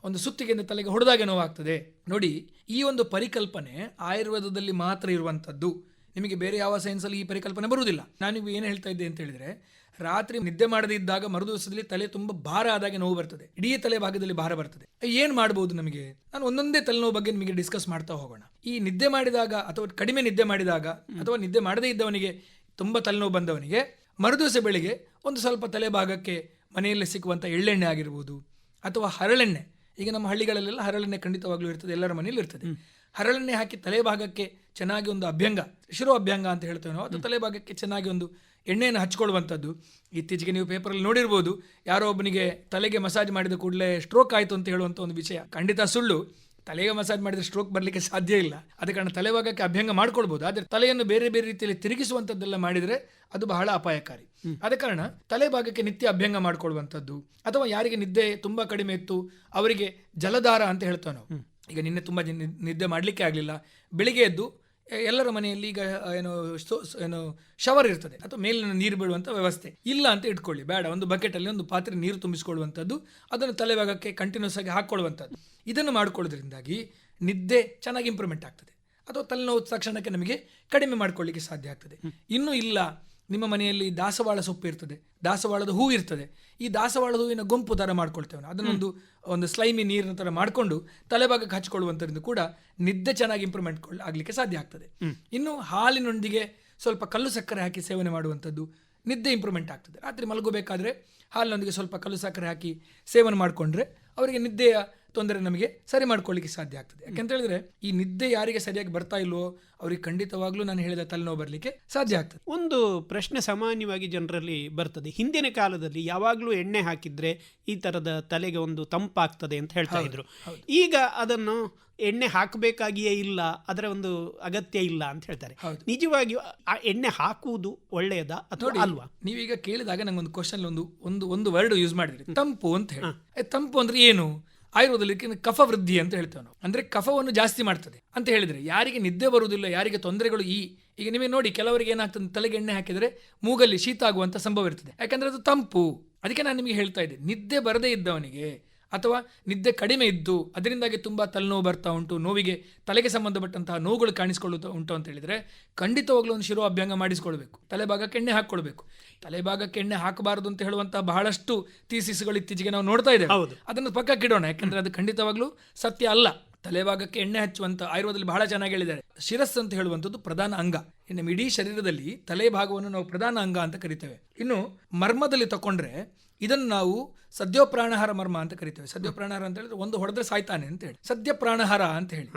ಒಂದು ಸುತ್ತಿಗೆಯಿಂದ ತಲೆಗೆ ಹೊಡೆದಾಗೆ ನೋವಾಗ್ತದೆ. ನೋಡಿ ಈ ಒಂದು ಪರಿಕಲ್ಪನೆ ಆಯುರ್ವೇದದಲ್ಲಿ ಮಾತ್ರ ಇರುವಂತದ್ದು ನಿಮಗೆ ಬೇರೆ ಯಾವ ಸೈನ್ಸಲ್ಲಿ ಈ ಪರಿಕಲ್ಪನೆ ಬರುವುದಿಲ್ಲ. ನಾನು ಏನು ಹೇಳ್ತಾ ಇದ್ದೆ ಅಂತ ಹೇಳಿದ್ರೆ ರಾತ್ರಿ ನಿದ್ದೆ ಮಾಡದೇ ಇದ್ದಾಗ ಮರುದಿವಸದಲ್ಲಿ ತಲೆ ತುಂಬ ಭಾರ ಆದಾಗೆ ನೋವು ಬರ್ತದೆ. ಇಡೀ ತಲೆ ಭಾಗದಲ್ಲಿ ಭಾರ ಬರ್ತದೆ. ಏನು ಮಾಡ್ಬೋದು ನಮಗೆ? ನಾನು ಒಂದೊಂದೇ ತಲೆನೋವು ಬಗ್ಗೆ ನಿಮಗೆ ಡಿಸ್ಕಸ್ ಮಾಡ್ತಾ ಹೋಗೋಣ. ಈ ನಿದ್ದೆ ಮಾಡಿದಾಗ ಅಥವಾ ಕಡಿಮೆ ನಿದ್ದೆ ಮಾಡಿದಾಗ ಅಥವಾ ನಿದ್ದೆ ಮಾಡದೇ ಇದ್ದವನಿಗೆ ತುಂಬ ತಲೆನೋವು ಬಂದವನಿಗೆ ಮರುದಿವಸ ಬೆಳಿಗ್ಗೆ ಒಂದು ಸ್ವಲ್ಪ ತಲೆ ಭಾಗಕ್ಕೆ ಮನೆಯಲ್ಲಿ ಸಿಗುವಂಥ ಎಳ್ಳೆಣ್ಣೆ ಆಗಿರ್ಬೋದು ಅಥವಾ ಹರಳೆಣ್ಣೆ. ಈಗ ನಮ್ಮ ಹಳ್ಳಿಗಳಲ್ಲೆಲ್ಲ ಹರಳೆಣ್ಣೆ ಖಂಡಿತವಾಗ್ಲೂ ಇರ್ತದೆ ಎಲ್ಲರ ಮನೆಯಲ್ಲಿ ಇರ್ತದೆ. ಹರಳೆಣ್ಣೆ ಹಾಕಿ ತಲೆಭಾಗಕ್ಕೆ ಚೆನ್ನಾಗಿ ಒಂದು ಅಭ್ಯಂಗ ಶಿರೋ ಅಭ್ಯಂಗ ಅಂತ ಹೇಳ್ತೇವೆ ನಾವು. ಅದು ತಲೆಭಾಗಕ್ಕೆ ಚೆನ್ನಾಗಿ ಒಂದು ಎಣ್ಣೆಯನ್ನು ಹಚ್ಕೊಳ್ಳುವಂಥದ್ದು. ಇತ್ತೀಚೆಗೆ ನೀವು ಪೇಪರಲ್ಲಿ ನೋಡಿರ್ಬೋದು ಯಾರೋ ಒಬ್ಬನಿಗೆ ತಲೆಗೆ ಮಸಾಜ್ ಮಾಡಿದ ಕೂಡಲೇ ಸ್ಟ್ರೋಕ್ ಆಯಿತು ಅಂತ ಹೇಳುವಂಥ ಒಂದು ವಿಷಯ. ಖಂಡಿತ ಸುಳ್ಳು. ತಲೆಗೆ ಮಸಾಜ್ ಮಾಡಿದ್ರೆ ಸ್ಟ್ರೋಕ್ ಬರಲಿಕ್ಕೆ ಸಾಧ್ಯ ಇಲ್ಲ. ಅದ ಕಾರಣ ತಲೆಭಾಗಕ್ಕೆ ಅಭ್ಯಂಗ ಮಾಡ್ಕೊಳ್ಬೋದು. ಆದರೆ ತಲೆಯನ್ನು ಬೇರೆ ಬೇರೆ ರೀತಿಯಲ್ಲಿ ತಿರುಗಿಸುವಂಥದ್ದೆಲ್ಲ ಮಾಡಿದರೆ ಅದು ಬಹಳ ಅಪಾಯಕಾರಿ. ಆದ ಕಾರಣ ತಲೆಭಾಗಕ್ಕೆ ನಿತ್ಯ ಅಭ್ಯಂಗ ಮಾಡ್ಕೊಳ್ಳುವಂಥದ್ದು ಅಥವಾ ಯಾರಿಗೆ ನಿದ್ದೆ ತುಂಬಾ ಕಡಿಮೆ ಇತ್ತು ಅವರಿಗೆ ಜಲಧಾರ ಅಂತ ಹೇಳ್ತೇವೆ ನಾವು. ಈಗ ನಿನ್ನೆ ತುಂಬಾ ನಿದ್ದೆ ಮಾಡಲಿಕ್ಕೆ ಆಗಲಿಲ್ಲ. ಬೆಳಿಗ್ಗೆ ಎದ್ದು ಎಲ್ಲರ ಮನೆಯಲ್ಲಿ ಈಗ ಏನು ಏನು ಶವರ್ ಇರ್ತದೆ. ಅಥವಾ ಮೇಲಿನ ನೀರು ಬಿಡುವಂಥ ವ್ಯವಸ್ಥೆ. ಇಲ್ಲ ಅಂತ ಇಟ್ಕೊಳ್ಳಿ ಬೇಡ. ಒಂದು ಬಕೆಟಲ್ಲಿ ಒಂದು ಪಾತ್ರೆ ನೀರು ತುಂಬಿಸ್ಕೊಳ್ಳುವಂಥದ್ದು ಅದನ್ನು ತಲೆಭಾಗಕ್ಕೆ ಕಂಟಿನ್ಯೂಸ್ ಆಗಿ ಹಾಕ್ಕೊಳ್ಳುವಂಥದ್ದು ಇದನ್ನು ಮಾಡ್ಕೊಳ್ಳೋದ್ರಿಂದಾಗಿ ನಿದ್ದೆ ಚೆನ್ನಾಗಿ ಇಂಪ್ರೂವ್ಮೆಂಟ್ ಆಗ್ತದೆ. ಅಥವಾ ತಲೆನೋವು ತಕ್ಷಣಕ್ಕೆ ನಮಗೆ ಕಡಿಮೆ ಮಾಡ್ಕೊಳ್ಳಿಕ್ಕೆ ಸಾಧ್ಯ ಆಗ್ತದೆ. ಇನ್ನೂ ಇಲ್ಲ ನಿಮ್ಮ ಮನೆಯಲ್ಲಿ ದಾಸವಾಳ ಸೊಪ್ಪು ಇರ್ತದೆ ದಾಸವಾಳದ ಹೂ ಇರ್ತದೆ. ಈ ದಾಸವಾಳದ ಹೂವಿನ ಗುಂಪು ಥರ ಮಾಡ್ಕೊಳ್ತೇವೆ ನಾವು ಅದನ್ನೊಂದು ಒಂದು ಸ್ಲೈಮಿ ನೀರಿನ ಥರ ಮಾಡಿಕೊಂಡು ತಲೆಭಾಗಕ್ಕೆ ಹಚ್ಕೊಳ್ಳುವಂಥದ್ದು ಕೂಡ ನಿದ್ದೆ ಚೆನ್ನಾಗಿ ಇಂಪ್ರೂವ್ಮೆಂಟ್ ಆಗಲಿಕ್ಕೆ ಸಾಧ್ಯ ಆಗ್ತದೆ. ಇನ್ನು ಹಾಲಿನೊಂದಿಗೆ ಸ್ವಲ್ಪ ಕಲ್ಲು ಸಕ್ಕರೆ ಹಾಕಿ ಸೇವನೆ ಮಾಡುವಂಥದ್ದು ನಿದ್ದೆ ಇಂಪ್ರೂವ್ಮೆಂಟ್ ಆಗ್ತದೆ. ರಾತ್ರಿ ಮಲಗಬೇಕಾದ್ರೆ ಹಾಲಿನೊಂದಿಗೆ ಸ್ವಲ್ಪ ಕಲ್ಲು ಸಕ್ಕರೆ ಹಾಕಿ ಸೇವನೆ ಮಾಡಿಕೊಂಡ್ರೆ ಅವರಿಗೆ ನಿದ್ದೆಯ ತೊಂದರೆ ನಮಗೆ ಸರಿ ಮಾಡ್ಕೊಳ್ಳಿಕ್ಕೆ ಸಾಧ್ಯ ಆಗ್ತದೆ. ಯಾಕೆಂತ ಹೇಳಿದ್ರೆ ಈ ನಿದ್ದೆ ಯಾರಿಗೆ ಸರಿಯಾಗಿ ಬರ್ತಾ ಇಲ್ವೋ ಅವರಿಗೆ ಖಂಡಿತವಾಗ್ಲೂ ನಾನು ಹೇಳಿದ ತಲೆನೋವು ಬರಲಿಕ್ಕೆ ಸಾಧ್ಯ ಆಗ್ತದೆ.
ಒಂದು ಪ್ರಶ್ನೆ ಸಾಮಾನ್ಯವಾಗಿ ಜನರಲ್ಲಿ ಬರ್ತದೆ. ಹಿಂದಿನ ಕಾಲದಲ್ಲಿ ಯಾವಾಗಲೂ ಎಣ್ಣೆ ಹಾಕಿದ್ರೆ ಈ ತರದ ತಲೆಗೆ ಒಂದು ತಂಪಾಗ್ತದೆ ಅಂತ ಹೇಳ್ತಾ ಇದ್ರು. ಈಗ ಅದನ್ನು ಎಣ್ಣೆ ಹಾಕಬೇಕಾಗಿಯೇ ಇಲ್ಲ ಅದರ ಒಂದು ಅಗತ್ಯ ಇಲ್ಲ ಅಂತ ಹೇಳ್ತಾರೆ. ನಿಜವಾಗಿ ಆ ಎಣ್ಣೆ ಹಾಕುವುದು ಒಳ್ಳೆಯದ ಅಥವಾ ಅಲ್ವಾ?
ನೀವೀಗ ಕೇಳಿದಾಗ ನಂಗೊಂದು ಕ್ವಶನ್ ಒಂದು ಒಂದು ಒಂದು ವರ್ಡ್ ಯೂಸ್ ಮಾಡಿದ್ರಿ. ತಂಪು ಅಂತ ಹೇಳಿ. ತಂಪು ಅಂದ್ರೆ ಏನು? ಆಯುರ್ವೇದದಲ್ಲಿ ಕಫ ವೃದ್ಧಿ ಅಂತ ಹೇಳ್ತೇವೆ ನಾವು. ಅಂದರೆ ಕಫವನ್ನು ಜಾಸ್ತಿ ಮಾಡ್ತದೆ. ಅಂತ ಹೇಳಿದರೆ ಯಾರಿಗೆ ನಿದ್ದೆ ಬರುವುದಿಲ್ಲ, ಯಾರಿಗೆ ತೊಂದರೆಗಳು ಈ, ಈಗ ನಿಮಗೆ ನೋಡಿ ಕೆಲವರಿಗೆ ಏನಾಗ್ತದೆ, ತಲೆಗೆ ಎಣ್ಣೆ ಹಾಕಿದರೆ ಮೂಗಲ್ಲಿ ಶೀತ ಆಗುವಂಥ ಸಂಭವ ಇರ್ತದೆ. ಯಾಕಂದರೆ ಅದು ತಂಪು. ಅದಕ್ಕೆ ನಾನು ನಿಮಗೆ ಹೇಳ್ತಾ ಇದ್ದೆ, ನಿದ್ದೆ ಬರದೇ ಇದ್ದವನಿಗೆ ಅಥವಾ ನಿದ್ದೆ ಕಡಿಮೆ ಇದ್ದು ಅದರಿಂದಾಗಿ ತುಂಬ ತಲೆನೋವು ಬರ್ತಾ ಉಂಟು ನೋವಿಗೆ ತಲೆಗೆ ಸಂಬಂಧಪಟ್ಟಂತಹ ನೋವುಗಳು ಕಾಣಿಸ್ಕೊಳ್ಳುತ್ತಾ ಉಂಟು ಅಂತ ಹೇಳಿದರೆ ಖಂಡಿತವಾಗ್ಲೂ ಒಂದು ಶಿರೋ ಅಭ್ಯಂಗ ಮಾಡಿಸ್ಕೊಳ್ಬೇಕು. ತಲೆಭಾಗಕ್ಕೆ ಎಣ್ಣೆ ಹಾಕ್ಕೊಳ್ಬೇಕು. ತಲೆಭಾಗಕ್ಕೆ ಎಣ್ಣೆ ಹಾಕಬಾರದು ಅಂತ ಹೇಳುವಂತ ಬಹಳಷ್ಟು ಥೀಸಿಸ್ಗಳು ಇತ್ತೀಚೆಗೆ ನಾವು ನೋಡ್ತಾ ಇದ್ದೇವೆ.
ಹೌದು.
ಅದನ್ನು ಪಕ್ಕಕ್ಕೆ ಇಡೋಣ ಯಾಕಂದ್ರೆ ಅದು ಖಂಡಿತವಾಗ್ಲೂ ಸತ್ಯ ಅಲ್ಲ. ತಲೆಭಾಗಕ್ಕೆ ಎಣ್ಣೆ ಹಚ್ಚುವಂತ ಆಯುರ್ವೇದದಲ್ಲಿ ಬಹಳ ಚೆನ್ನಾಗಿ ಹೇಳಿದ್ದಾರೆ. ಶಿರಸ್ ಅಂತ ಹೇಳುವಂಥದ್ದು ಪ್ರಧಾನ ಅಂಗ. ಇನ್ನು ನಮ್ಮ ಇಡೀ ಶರೀರದಲ್ಲಿ ತಲೆ ಭಾಗವನ್ನು ನಾವು ಪ್ರಧಾನ ಅಂಗ ಅಂತ ಕರಿತೇವೆ. ಇನ್ನು ಮರ್ಮದಲ್ಲಿ ತಕೊಂಡ್ರೆ ಇದನ್ನು ನಾವು ಸದ್ಯೋ ಪ್ರಾಣಾಹಾರ ಮರ್ಮ ಅಂತ ಕರಿತೇವೆ. ಸದ್ಯೋ ಪ್ರಾಣಾಹಾರ ಅಂತ ಹೇಳಿದ್ರೆ ಒಂದು ಹೊಡೆದ್ರೆ ಸಾಯ್ತಾನೆ ಅಂತ ಹೇಳಿ. ಸದ್ಯ ಪ್ರಾಣಹಾರ ಅಂತ ಹೇಳಿ.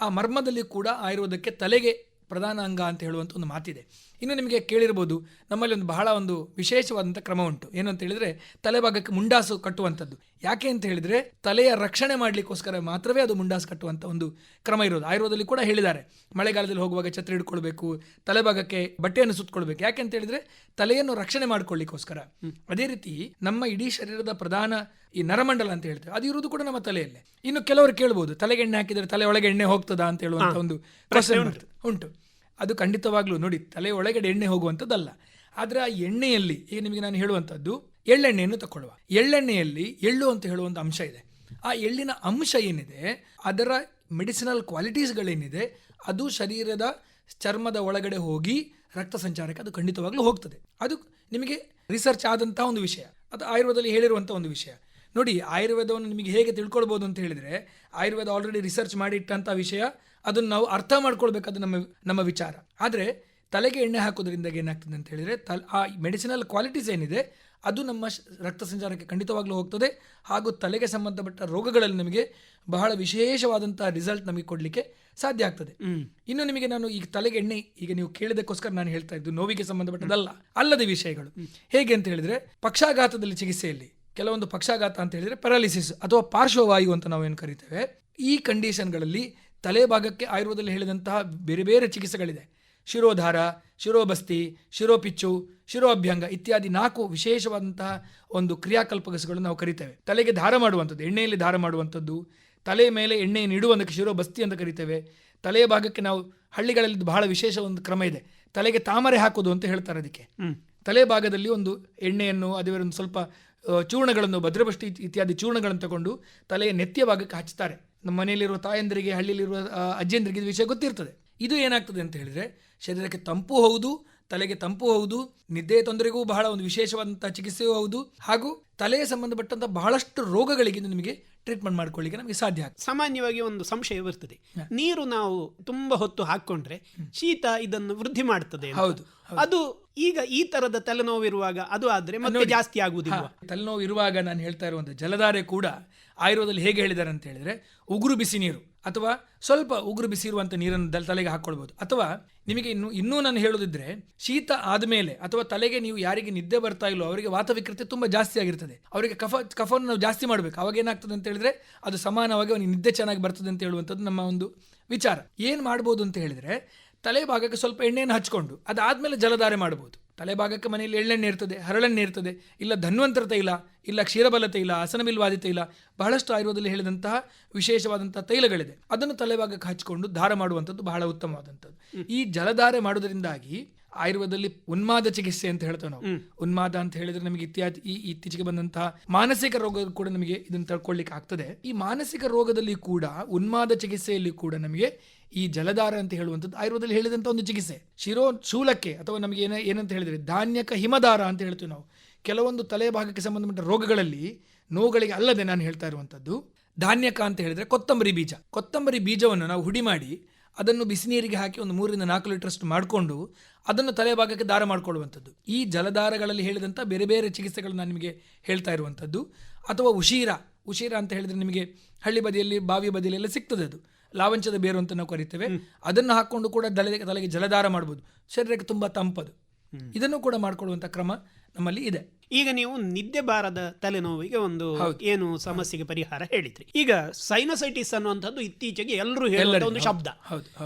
ಆ ಮರ್ಮದಲ್ಲಿ ಕೂಡ ಆಯುರ್ವೇದಕ್ಕೆ ತಲೆಗೆ ಪ್ರಧಾನ ಅಂಗ ಅಂತ ಹೇಳುವಂಥ ಒಂದು ಮಾತಿದೆ. ಇನ್ನು ನಿಮಗೆ ಕೇಳಿರ್ಬೋದು ನಮ್ಮಲ್ಲಿ ಒಂದು ಬಹಳ ಒಂದು ವಿಶೇಷವಾದಂಥ ಕ್ರಮ ಉಂಟು. ಏನು ಅಂತ ಹೇಳಿದ್ರೆ ತಲೆಭಾಗಕ್ಕೆ ಮುಂಡಾಸು ಕಟ್ಟುವಂಥದ್ದು. ಯಾಕೆ ಅಂತ ಹೇಳಿದ್ರೆ ತಲೆಯ ರಕ್ಷಣೆ ಮಾಡಲಿಕ್ಕೋಸ್ಕರ ಮಾತ್ರವೇ ಅದು ಮುಂಡಾಸು ಕಟ್ಟುವಂಥ ಒಂದು ಕ್ರಮ ಇರೋದು. ಆಯುರ್ವೇದದಲ್ಲಿ ಕೂಡ ಹೇಳಿದ್ದಾರೆ. ಮಳೆಗಾಲದಲ್ಲಿ ಹೋಗುವಾಗ ಛತ್ರಿ ಹಿಡ್ಕೊಳ್ಬೇಕು ತಲೆಭಾಗಕ್ಕೆ ಬಟ್ಟೆಯನ್ನು ಸುತ್ತಕೊಳ್ಬೇಕು ಯಾಕೆ ಅಂತ ಹೇಳಿದರೆ ತಲೆಯನ್ನು ರಕ್ಷಣೆ ಮಾಡ್ಕೊಳ್ಳಿಕ್ಕೋಸ್ಕರ. ಅದೇ ರೀತಿ ನಮ್ಮ ಇಡೀ ಶರೀರದ ಪ್ರಧಾನ ಈ ನರಮಂಡಲ ಅಂತ ಹೇಳ್ತೇವೆ ಅದು ಇರುವುದು ಕೂಡ ನಮ್ಮ ತಲೆಯಲ್ಲೇ. ಇನ್ನು ಕೆಲವರು ಕೇಳ್ಬೋದು ತಲೆಗೆ ಎಣ್ಣೆ ಹಾಕಿದರೆ ತಲೆ ಒಳಗೆ ಎಣ್ಣೆ ಹೋಗ್ತದಾ ಅಂತ ಹೇಳುವಂಥ ಒಂದು ಪ್ರಶ್ನೆ ಉಂಟು. ಅದು ಖಂಡಿತವಾಗ್ಲೂ ನೋಡಿ, ತಲೆ ಒಳಗಡೆ ಎಣ್ಣೆ ಹೋಗುವಂಥದ್ದಲ್ಲ. ಆದರೆ ಆ ಎಣ್ಣೆಯಲ್ಲಿ, ಈಗ ನಿಮಗೆ ನಾನು ಹೇಳುವಂಥದ್ದು, ಎಳ್ಳೆಣ್ಣೆಯನ್ನು ತಗೊಳ್ಳುವ ಎಳ್ಳೆಣ್ಣೆಯಲ್ಲಿ ಎಳ್ಳು ಅಂತ ಹೇಳುವಂಥ ಅಂಶ ಇದೆ. ಆ ಎಳ್ಳಿನ ಅಂಶ ಏನಿದೆ, ಅದರ ಮೆಡಿಸಿನಲ್ ಕ್ವಾಲಿಟೀಸ್ಗಳೇನಿದೆ ಅದು ಶರೀರದ ಚರ್ಮದ ಒಳಗಡೆ ಹೋಗಿ ರಕ್ತ ಸಂಚಾರಕ್ಕೆ ಅದು ಖಂಡಿತವಾಗ್ಲೂ ಹೋಗ್ತದೆ. ಅದು ನಿಮಗೆ ರಿಸರ್ಚ್ ಆದಂಥ ಒಂದು ವಿಷಯ. ಅದು ಆಯುರ್ವೇದದಲ್ಲಿ ಹೇಳಿರುವಂಥ ಒಂದು ವಿಷಯ. ನೋಡಿ ಆಯುರ್ವೇದವನ್ನು ನಿಮಗೆ ಹೇಗೆ ತಿಳ್ಕೊಳ್ಬೋದು ಅಂತ ಹೇಳಿದರೆ ಆಯುರ್ವೇದ ಆಲ್ರೆಡಿ ರಿಸರ್ಚ್ ಮಾಡಿಟ್ಟಂಥ ವಿಷಯ ಅದನ್ನು ನಾವು ಅರ್ಥ ಮಾಡ್ಕೊಳ್ಬೇಕಾದ ನಮ್ಮ ನಮ್ಮ ವಿಚಾರ. ಆದರೆ ತಲೆಗೆ ಎಣ್ಣೆ ಹಾಕೋದ್ರಿಂದ ಏನಾಗ್ತದೆ ಅಂತ ಹೇಳಿದರೆ ತಲ್ ಆ ಮೆಡಿಸಿನಲ್ ಕ್ವಾಲಿಟೀಸ್ ಏನಿದೆ ಅದು ನಮ್ಮ ರಕ್ತ ಸಂಚಾರಕ್ಕೆ ಖಂಡಿತವಾಗ್ಲೂ ಹೋಗ್ತದೆ ಹಾಗೂ ತಲೆಗೆ ಸಂಬಂಧಪಟ್ಟ ರೋಗಗಳಲ್ಲಿ ನಮಗೆ ಬಹಳ ವಿಶೇಷವಾದಂಥ ರಿಸಲ್ಟ್ ನಮಗೆ ಕೊಡಲಿಕ್ಕೆ ಸಾಧ್ಯ ಆಗ್ತದೆ. ಇನ್ನು ನಿಮಗೆ ನಾನು ಈಗ ತಲೆಗೆ ಎಣ್ಣೆ ಈಗ ನೀವು ಕೇಳಿದಕ್ಕೋಸ್ಕರ ನಾನು ಹೇಳ್ತಾ ಇದ್ದು ನೋವಿಗೆ ಸಂಬಂಧಪಟ್ಟದಲ್ಲ ಅಲ್ಲದ ವಿಷಯಗಳು. ಹೇಗೆ ಅಂತ ಹೇಳಿದ್ರೆ ಪಕ್ಷಾಘಾತದಲ್ಲಿ ಚಿಕಿತ್ಸೆಯಲ್ಲಿ ಕೆಲವೊಂದು ಪಕ್ಷಾಘಾತ ಅಂತ ಹೇಳಿದರೆ ಪ್ಯಾರಾಲಿಸಿಸ್ ಅಥವಾ ಪಾರ್ಶ್ವವಾಯು ಅಂತ ನಾವು ಏನು ಕರಿತೇವೆ ಈ ಕಂಡೀಷನ್ಗಳಲ್ಲಿ ತಲೆಭಾಗಕ್ಕೆ ಆಯುರ್ವೇದದಲ್ಲಿ ಹೇಳಿದಂತಹ ಬೇರೆ ಬೇರೆ ಚಿಕಿತ್ಸೆಗಳಿದೆ. ಶಿರೋಧಾರ ಶಿರೋಬಸ್ತಿ ಶಿರೋಪಿಚ್ಚು ಶಿರೋಭ್ಯಂಗ ಇತ್ಯಾದಿ ನಾಲ್ಕು ವಿಶೇಷವಾದಂತಹ ಒಂದು ಕ್ರಿಯಾಕಲ್ಪಕಸುಗಳನ್ನು ನಾವು ಕರಿತೇವೆ. ತಲೆಗೆ ಧಾರ ಮಾಡುವಂಥದ್ದು ಎಣ್ಣೆಯಲ್ಲಿ ಧಾರ ಮಾಡುವಂಥದ್ದು ತಲೆ ಮೇಲೆ ಎಣ್ಣೆಯನ್ನು ಶಿರೋ ಶಿರೋಬಸ್ತಿ ಅಂತ ಕರಿತೇವೆ. ತಲೆಯ ಭಾಗಕ್ಕೆ ನಾವು ಹಳ್ಳಿಗಳಲ್ಲಿ ಬಹಳ ವಿಶೇಷ ಒಂದು ಕ್ರಮ ಇದೆ. ತಲೆಗೆ ತಾಮರೆ ಹಾಕೋದು ಅಂತ ಹೇಳ್ತಾರೆ ಅದಕ್ಕೆ. ತಲೆ ಭಾಗದಲ್ಲಿ ಒಂದು ಎಣ್ಣೆಯನ್ನು ಅದೇ ಒಂದು ಸ್ವಲ್ಪ ಚೂರ್ಣಗಳನ್ನು ಭದ್ರಪಷ್ಟಿ ಇತ್ಯಾದಿ ಚೂರ್ಣಗಳನ್ನು ತಗೊಂಡು ತಲೆಯ ನೆತ್ತಿಯ ಭಾಗಕ್ಕೆ ಹಚ್ತಾರೆ ನಮ್ಮ ಮನೆಯಲ್ಲಿರುವ ತಾಯಂದರಿಗೆ ಹಳ್ಳಿಯಲ್ಲಿರುವ ಅಜ್ಜಿಯಂದರಿಗೆ ಇದು ವಿಷಯ ಗೊತ್ತಿರ್ತದೆ. ಇದು ಏನಾಗ್ತದೆ ಅಂತ ಹೇಳಿದ್ರೆ ಶರೀರಕ್ಕೆ ತಂಪು ಹೌದು ತಲೆಗೆ ತಂಪು ಹೌದು ನಿದ್ದೆಯ ತೊಂದರೆಗೂ ಬಹಳ ಒಂದು ವಿಶೇಷವಾದಂಥ ಚಿಕಿತ್ಸೆಯೂ ಹೌದು ಹಾಗೂ ತಲೆಗೆ ಸಂಬಂಧಪಟ್ಟಂತಹ ಬಹಳಷ್ಟು ರೋಗಗಳಿಗೆ ನಿಮಗೆ ಟ್ರೀಟ್ಮೆಂಟ್ ಮಾಡ್ಕೊಳ್ಳಿಕ್ಕೆ ನಮಗೆ ಸಾಧ್ಯ ಆಗ್ತದೆ.
ಸಾಮಾನ್ಯವಾಗಿ ಒಂದು ಸಂಶಯ ಬರ್ತದೆ. ನೀರು ನಾವು ತುಂಬಾ ಹೊತ್ತು ಹಾಕೊಂಡ್ರೆ ಶೀತ ಇದನ್ನು ವೃದ್ಧಿ ಮಾಡ್ತದೆ
ಹೌದು,
ಅದು ಈಗ ಈ ತರದ ತಲೆನೋವಿರುವಾಗ ಅದು ಆದ್ರೆ ಮತ್ತೆ ಜಾಸ್ತಿ ಆಗುವುದಿಲ್ಲ
ತಲೆನೋವು ಇರುವಾಗ ನಾನು ಹೇಳ್ತಾ ಇರುವಂಥ ಜಲಧಾರೆ ಕೂಡ ಆಯುರ್ವೇದದಲ್ಲಿ ಹೇಗೆ ಹೇಳಿದ್ದಾರೆ ಅಂತ ಹೇಳಿದ್ರೆ ಉಗುರು ಬಿಸಿ ನೀರು ಅಥವಾ ಸ್ವಲ್ಪ ಉಗುರು ಬಿಸಿ ಇರುವಂಥ ನೀರನ್ನು ತಲೆಗೆ ಹಾಕ್ಕೊಳ್ಬೋದು ಅಥವಾ ನಿಮಗೆ ಇನ್ನು ಇನ್ನೂ ನಾನು ಹೇಳೋದಿದ್ರೆ ಶೀತ ಆದಮೇಲೆ ಅಥವಾ ತಲೆಗೆ ನೀವು ಯಾರಿಗೆ ನಿದ್ದೆ ಬರ್ತಾ ಇಲ್ಲೋ ಅವರಿಗೆ ವಾತವಿಕೃತಿ ತುಂಬಾ ಜಾಸ್ತಿ ಆಗಿರ್ತದೆ. ಅವರಿಗೆ ಕಫ ಕಫವನ್ನು ನಾವು ಜಾಸ್ತಿ ಮಾಡಬೇಕು. ಅವಾಗ ಏನಾಗ್ತದೆ ಅಂತ ಹೇಳಿದ್ರೆ ಅದು ಸಮಾನವಾಗಿ ಅವನಿಗೆ ನಿದ್ದೆ ಚೆನ್ನಾಗಿ ಬರ್ತದೆ ಅಂತ ಹೇಳುವಂಥದ್ದು ನಮ್ಮ ಒಂದು ವಿಚಾರ. ಏನು ಮಾಡ್ಬೋದು ಅಂತ ಹೇಳಿದ್ರೆ ತಲೆ ಭಾಗಕ್ಕೆ ಸ್ವಲ್ಪ ಎಣ್ಣೆಯನ್ನು ಹಚ್ಕೊಂಡು ಅದಾದಮೇಲೆ ಜಲಧಾರೆ ಮಾಡಬಹುದು ತಲೆ ಭಾಗಕ್ಕೆ ಮನೆಯಲ್ಲಿ ಎಳ್ಳೆಣ್ಣೆ ಇರ್ತದೆ ಹರಳೆಣ್ಣೆ ಇರ್ತದೆ ಇಲ್ಲ ಧನ್ವಂತರ ತೈಲ ಇಲ್ಲ ಕ್ಷೀರಬಲ ತೈಲ ಅಸನಬಿಲ್ವಾದಿ ತೈಲ ಬಹಳಷ್ಟು ಆಯುರ್ವೇದದಲ್ಲಿ ಹೇಳಿದಂತಹ ವಿಶೇಷವಾದಂತಹ ತೈಲಗಳಿದೆ. ಅದನ್ನು ತಲೆ ಭಾಗಕ್ಕೆ ಹಚ್ಕೊಂಡು ಧಾರ ಮಾಡುವಂಥದ್ದು ಬಹಳ ಉತ್ತಮವಾದಂಥದ್ದು. ಈ ಜಲಧಾರೆ ಮಾಡುವುದರಿಂದಾಗಿ ಆಯುರ್ವೇದದಲ್ಲಿ ಉನ್ಮಾದ ಚಿಕಿತ್ಸೆ ಅಂತ ಹೇಳ್ತೇವೆ ನಾವು. ಉನ್ಮಾದ ಅಂತ ಹೇಳಿದ್ರೆ ನಮಗೆ ಇತ್ಯಾದಿ ಈ ಇತ್ತೀಚೆಗೆ ಬಂದಂತಹ ಮಾನಸಿಕ ರೋಗ ಕೂಡ ನಮಗೆ ಇದನ್ನು ತಡ್ಕೊಳ್ಳಿಕ್ಕೆ ಆಗ್ತದೆ ಈ ಮಾನಸಿಕ ರೋಗದಲ್ಲಿ ಕೂಡ ಉನ್ಮಾದ ಚಿಕಿತ್ಸೆಯಲ್ಲಿ ಕೂಡ ನಮಗೆ ಈ ಜಲಧಾರ ಅಂತ ಹೇಳುವಂಥದ್ದು ಆಯುರ್ವೇದದಲ್ಲಿ ಹೇಳಿದಂಥ ಒಂದು ಚಿಕಿತ್ಸೆ. ಶಿರೋ ಶೂಲಕ್ಕೆ ಅಥವಾ ನಮಗೆ ಏನ ಏನಂತ ಹೇಳಿದರೆ ಧಾನ್ಯಕ ಹಿಮಧಾರ ಅಂತ ಹೇಳ್ತೀವಿ ನಾವು. ಕೆಲವೊಂದು ತಲೆ ಭಾಗಕ್ಕೆ ಸಂಬಂಧಪಟ್ಟ ರೋಗಗಳಲ್ಲಿ ನೋವುಗಳಿಗೆ ಅಲ್ಲದೆ ನಾನು ಹೇಳ್ತಾ ಇರುವಂಥದ್ದು ಧಾನ್ಯಕ ಅಂತ ಹೇಳಿದ್ರೆ ಕೊತ್ತಂಬರಿ ಬೀಜ. ಕೊತ್ತಂಬರಿ ಬೀಜವನ್ನು ನಾವು ಹುಡಿ ಮಾಡಿ ಅದನ್ನು ಬಿಸಿನೀರಿಗೆ ಹಾಕಿ ಒಂದು ಮೂರರಿಂದ ನಾಲ್ಕು ಲೀಟರ್ಷ್ಟು ಮಾಡಿಕೊಂಡು ಅದನ್ನು ತಲೆ ಭಾಗಕ್ಕೆ ದಾರ ಮಾಡಿಕೊಳ್ಳುವಂಥದ್ದು. ಈ ಜಲಧಾರಗಳಲ್ಲಿ ಹೇಳಿದಂಥ ಬೇರೆ ಬೇರೆ ಚಿಕಿತ್ಸೆಗಳು ನಾನು ನಿಮಗೆ ಹೇಳ್ತಾ ಇರುವಂಥದ್ದು. ಅಥವಾ ಉಶೀರ. ಉಶೀರ ಅಂತ ಹೇಳಿದ್ರೆ ನಿಮಗೆ ಹಳ್ಳಿ ಬದಿಯಲ್ಲಿ, ಬಾವಿ ಬದಿಯಲ್ಲಿ ಎಲ್ಲ ಸಿಗ್ತದೆ ಅದು. ಲಾವಂಚದ ಬೇರು ಅಂತ ನಾವು ಕರಿತೇವೆ. ಅದನ್ನು ಹಾಕ್ಕೊಂಡು ಕೂಡ ತಲೆಗೆ ತಲೆಗೆ ಜಲಧಾರ ಮಾಡ್ಬೋದು. ಶರೀರಕ್ಕೆ ತುಂಬ ತಂಪದು. ಇದನ್ನು ಕೂಡ ಮಾಡಿಕೊಳ್ಳುವಂಥ ಕ್ರಮ ನಮ್ಮಲ್ಲಿ ಇದೆ.
ಈಗ ನೀವು ನಿದ್ದೆ ಬಾರದ ತಲೆನೋವಿಗೆ ಒಂದು ಏನು ಸಮಸ್ಯೆಗೆ ಪರಿಹಾರ ಹೇಳಿದ್ರಿ. ಈಗ ಸೈನಸೈಟಿಸ್ ಅನ್ನುವಂಥದ್ದು ಇತ್ತೀಚೆಗೆ ಎಲ್ಲರೂ ಹೇಳುವಂತ ಒಂದು ಶಬ್ದ.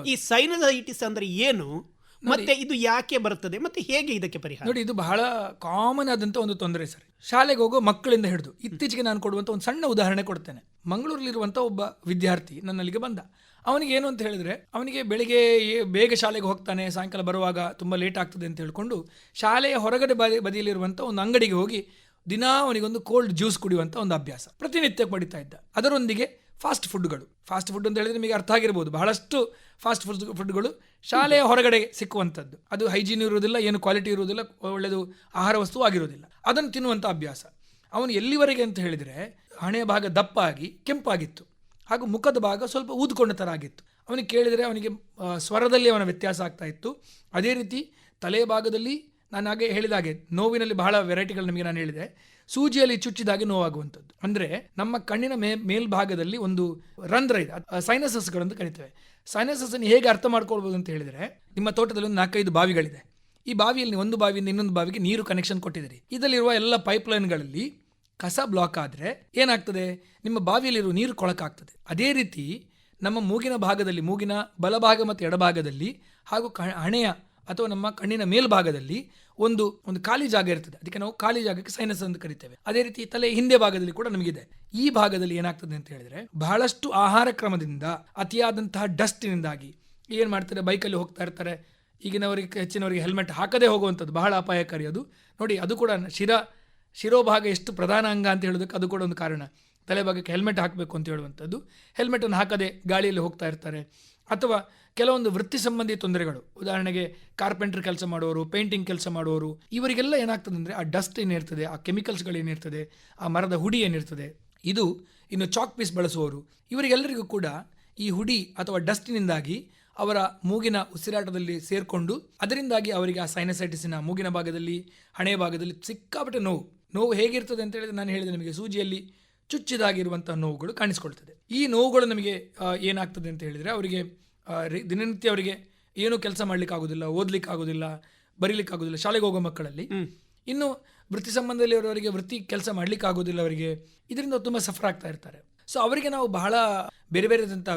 ಈ ಸೈನಸೈಟಿಸ್ ಅಂದ್ರೆ ಏನು? ಮತ್ತೆ ಇದು ಯಾಕೆ ಬರುತ್ತದೆ ಮತ್ತೆ ಹೇಗೆ ಇದಕ್ಕೆ ಪರಿಹಾರ?
ನೋಡಿ ಇದು ಬಹಳ ಕಾಮನ್ ಆದಂಥ ಒಂದು ತೊಂದರೆ ಸರ್. ಶಾಲೆಗೆ ಹೋಗೋ ಮಕ್ಕಳಿಂದ ಹಿಡಿದು ಇತ್ತೀಚೆಗೆ ನಾನು ಕೊಡುವಂಥ ಒಂದು ಸಣ್ಣ ಉದಾಹರಣೆ ಕೊಡ್ತೇನೆ. ಮಂಗಳೂರಲ್ಲಿರುವಂಥ ಒಬ್ಬ ವಿದ್ಯಾರ್ಥಿ ನನ್ನಲ್ಲಿಗೆ ಬಂದ. ಅವನಿಗೆ ಏನು ಅಂತ ಹೇಳಿದ್ರೆ ಅವನಿಗೆ ಬೆಳಿಗ್ಗೆ ಬೇಗ ಶಾಲೆಗೆ ಹೋಗ್ತಾನೆ ಸಾಯಂಕಾಲ ಬರುವಾಗ ತುಂಬ ಲೇಟ್ ಆಗ್ತದೆ ಅಂತ ಹೇಳ್ಕೊಂಡು ಶಾಲೆಯ ಹೊರಗಡೆ ಬದಿ ಬದಿಯಲ್ಲಿರುವಂಥ ಒಂದು ಅಂಗಡಿಗೆ ಹೋಗಿ ದಿನಾ ಅವನಿಗೊಂದು ಕೋಲ್ಡ್ ಜ್ಯೂಸ್ ಕುಡಿಯುವಂಥ ಒಂದು ಅಭ್ಯಾಸ ಪ್ರತಿನಿತ್ಯ ಪಡಿತಾ ಇದ್ದ. ಅದರೊಂದಿಗೆ ಫಾಸ್ಟ್ ಫುಡ್ಗಳು ಫಾಸ್ಟ್ ಫುಡ್ ಅಂತ ಹೇಳಿದ್ರೆ ನಿಮಗೆ ಅರ್ಥ ಆಗಿರ್ಬೋದು. ಬಹಳಷ್ಟು ಫಾಸ್ಟ್ ಫುಡ್ ಫುಡ್ಗಳು ಶಾಲೆಯ ಹೊರಗಡೆ ಸಿಕ್ಕುವಂಥದ್ದು. ಅದು ಹೈಜೀನ್ ಇರುವುದಿಲ್ಲ, ಏನು ಕ್ವಾಲಿಟಿ ಇರುವುದಿಲ್ಲ, ಒಳ್ಳೆಯದು ಆಹಾರ ವಸ್ತು ಆಗಿರುವುದಿಲ್ಲ. ಅದನ್ನು ತಿನ್ನುವಂಥ ಅಭ್ಯಾಸ. ಅವನು ಎಲ್ಲಿವರೆಗೆ ಅಂತ ಹೇಳಿದರೆ ಹಣೆಯ ಭಾಗ ದಪ್ಪಾಗಿ, ಕೆಂಪಾಗಿತ್ತು. ಹಾಗೂ ಮುಖದ ಭಾಗ ಸ್ವಲ್ಪ ಊದ್ಕೊಂಡ ಥರ ಆಗಿತ್ತು. ಅವನಿಗೆ ಕೇಳಿದರೆ ಅವನಿಗೆ ಸ್ವರದಲ್ಲಿ ಅವನ ವ್ಯತ್ಯಾಸ ಆಗ್ತಾ ಇತ್ತು. ಅದೇ ರೀತಿ ತಲೆಯ ಭಾಗದಲ್ಲಿ ನಾನು ಹಾಗೆ ಹೇಳಿದ ಹಾಗೆ ನೋವಿನಲ್ಲಿ ಬಹಳ ವೆರೈಟಿಗಳು ನಿಮಗೆ ನಾನು ಹೇಳಿದೆ. ಸೂಜಿಯಲ್ಲಿ ಚುಚ್ಚಿದಾಗೆ ನೋವಾಗುವಂಥದ್ದು. ಅಂದರೆ ನಮ್ಮ ಕಣ್ಣಿನ ಮೇ, ಮೇಲ್ಭಾಗದಲ್ಲಿ ಒಂದು ರಂಧ್ರ ಇದೆ. ಸೈನಸಸ್ಗಳಂತ ಕರಿತೇವೆ. ಸೈನಸಸ್ಸನ್ನು ಹೇಗೆ ಅರ್ಥ ಮಾಡ್ಕೊಳ್ಬೋದು ಅಂತ ಹೇಳಿದರೆ, ನಿಮ್ಮ ತೋಟದಲ್ಲಿ ಒಂದು ನಾಲ್ಕೈದು ಬಾವಿಗಳಿದೆ. ಈ ಬಾವಿಯಲ್ಲಿ ಒಂದು ಬಾವಿಯಿಂದ ಇನ್ನೊಂದು ಬಾವಿಗೆ ನೀರು ಕನೆಕ್ಷನ್ ಕೊಟ್ಟಿದ್ದೀರಿ. ಇದರಲ್ಲಿರುವ ಎಲ್ಲ ಪೈಪ್ಲೈನ್ಗಳಲ್ಲಿ ಕಸ ಬ್ಲಾಕ್ ಆದರೆ ಏನಾಗ್ತದೆ? ನಿಮ್ಮ ಬಾವಿಯಲ್ಲಿರುವ ನೀರು ಕೊಳಕಾಗ್ತದೆ. ಅದೇ ರೀತಿ ನಮ್ಮ ಮೂಗಿನ ಭಾಗದಲ್ಲಿ, ಮೂಗಿನ ಬಲಭಾಗ ಮತ್ತು ಎಡಭಾಗದಲ್ಲಿ ಹಾಗೂ ಕ, ಹಣೆಯ ಅಥವಾ ನಮ್ಮ ಕಣ್ಣಿನ ಮೇಲ್ಭಾಗದಲ್ಲಿ ಒಂದು ಒಂದು ಖಾಲಿ ಜಾಗ ಇರ್ತದೆ. ಅದಕ್ಕೆ ನಾವು ಖಾಲಿ ಜಾಗಕ್ಕೆ ಸೈನಸ್ ಅಂತ ಕರಿತೇವೆ. ಅದೇ ರೀತಿ ತಲೆ ಹಿಂದೆ ಭಾಗದಲ್ಲಿ ಕೂಡ ನಮಗಿದೆ. ಈ ಭಾಗದಲ್ಲಿ ಏನಾಗ್ತದೆ ಅಂತ ಹೇಳಿದ್ರೆ ಬಹಳಷ್ಟು ಆಹಾರ ಕ್ರಮದಿಂದ ಅತಿಯಾದಂತಹ ಡಸ್ಟಿನಿಂದಾಗಿ ಏನು ಮಾಡ್ತಾರೆ? ಬೈಕಲ್ಲಿ ಹೋಗ್ತಾ ಇರ್ತಾರೆ. ಈಗಿನವರಿಗೆ, ಹೆಚ್ಚಿನವರಿಗೆ ಹೆಲ್ಮೆಟ್ ಹಾಕದೇ ಹೋಗುವಂಥದ್ದು ಬಹಳ ಅಪಾಯಕಾರಿ ಅದು. ನೋಡಿ, ಅದು ಕೂಡ ಶಿರ, ಶಿರೋಭಾಗ ಎಷ್ಟು ಪ್ರಧಾನ ಅಂಗ ಅಂತ ಹೇಳೋದಕ್ಕೆ ಅದು ಕೂಡ ಒಂದು ಕಾರಣ. ತಲೆಭಾಗಕ್ಕೆ ಹೆಲ್ಮೆಟ್ ಹಾಕಬೇಕು ಅಂತ ಹೇಳುವಂಥದ್ದು. ಹೆಲ್ಮೆಟನ್ನು ಹಾಕದೆ ಗಾಳಿಯಲ್ಲಿ ಹೋಗ್ತಾ ಇರ್ತಾರೆ. ಅಥವಾ ಕೆಲವೊಂದು ವೃತ್ತಿ ಸಂಬಂಧಿ ತೊಂದರೆಗಳು. ಉದಾಹರಣೆಗೆ ಕಾರ್ಪೆಂಟರ್ ಕೆಲಸ ಮಾಡುವವರು, ಪೇಂಟಿಂಗ್ ಕೆಲಸ ಮಾಡುವವರು, ಇವರಿಗೆಲ್ಲ ಏನಾಗ್ತದೆ ಅಂದರೆ ಆ ಡಸ್ಟ್ ಏನಿರ್ತದೆ, ಆ ಕೆಮಿಕಲ್ಸ್ಗಳು ಏನಿರ್ತದೆ, ಆ ಮರದ ಹುಡಿ ಏನಿರ್ತದೆ, ಇದು ಇನ್ನು ಚಾಕ್ ಪೀಸ್ ಬಳಸುವವರು. ಇವರಿಗೆಲ್ಲರಿಗೂ ಕೂಡ ಈ ಹುಡಿ ಅಥವಾ ಡಸ್ಟಿನಿಂದಾಗಿ ಅವರ ಮೂಗಿನ ಉಸಿರಾಟದಲ್ಲಿ ಸೇರಿಕೊಂಡು, ಅದರಿಂದಾಗಿ ಅವರಿಗೆ ಆ ಸೈನಸೈಟಿಸಿನ ಮೂಗಿನ ಭಾಗದಲ್ಲಿ ಹಣೆಯ ಭಾಗದಲ್ಲಿ ಸಿಕ್ಕಾಪಟ್ಟೆ ನೋವು. ನೋವು ಹೇಗಿರ್ತದೆ ಅಂತ ಹೇಳಿದ್ರೆ ನಾನು ಹೇಳಿದೆ ನಿಮಗೆ ಸೂಜಿಯಲ್ಲಿ ಚುಚ್ಚಿದಾಗಿರುವಂಥ ನೋವುಗಳು ಕಾಣಿಸ್ಕೊಳ್ತದೆ. ಈ ನೋವುಗಳು ನಮಗೆ ಏನಾಗ್ತದೆ ಅಂತ ಹೇಳಿದರೆ ಅವರಿಗೆ ದಿನನಿತ್ಯ ಅವರಿಗೆ ಏನೂ ಕೆಲಸ ಮಾಡ್ಲಿಕ್ಕೆ ಆಗೋದಿಲ್ಲ ಓದ್ಲಿಕ್ಕೆ ಆಗೋದಿಲ್ಲ ಬರೀಲಿಕ್ಕೆ ಆಗೋದಿಲ್ಲ ಶಾಲೆಗೆ ಹೋಗೋ ಮಕ್ಕಳಲ್ಲಿ. ಇನ್ನು ವೃತ್ತಿ ಸಂಬಂಧದಲ್ಲಿ ಅವರವರಿಗೆ ವೃತ್ತಿ ಕೆಲಸ ಮಾಡ್ಲಿಕ್ಕೆ ಆಗೋದಿಲ್ಲ ಅವರಿಗೆ ಇದರಿಂದ ತುಂಬ ಸಫರ್ ಆಗ್ತಾ ಇರ್ತಾರೆ. ಸೊ ಅವರಿಗೆ ನಾವು ಬಹಳ ಬೇರೆ ಬೇರೆದಂಥ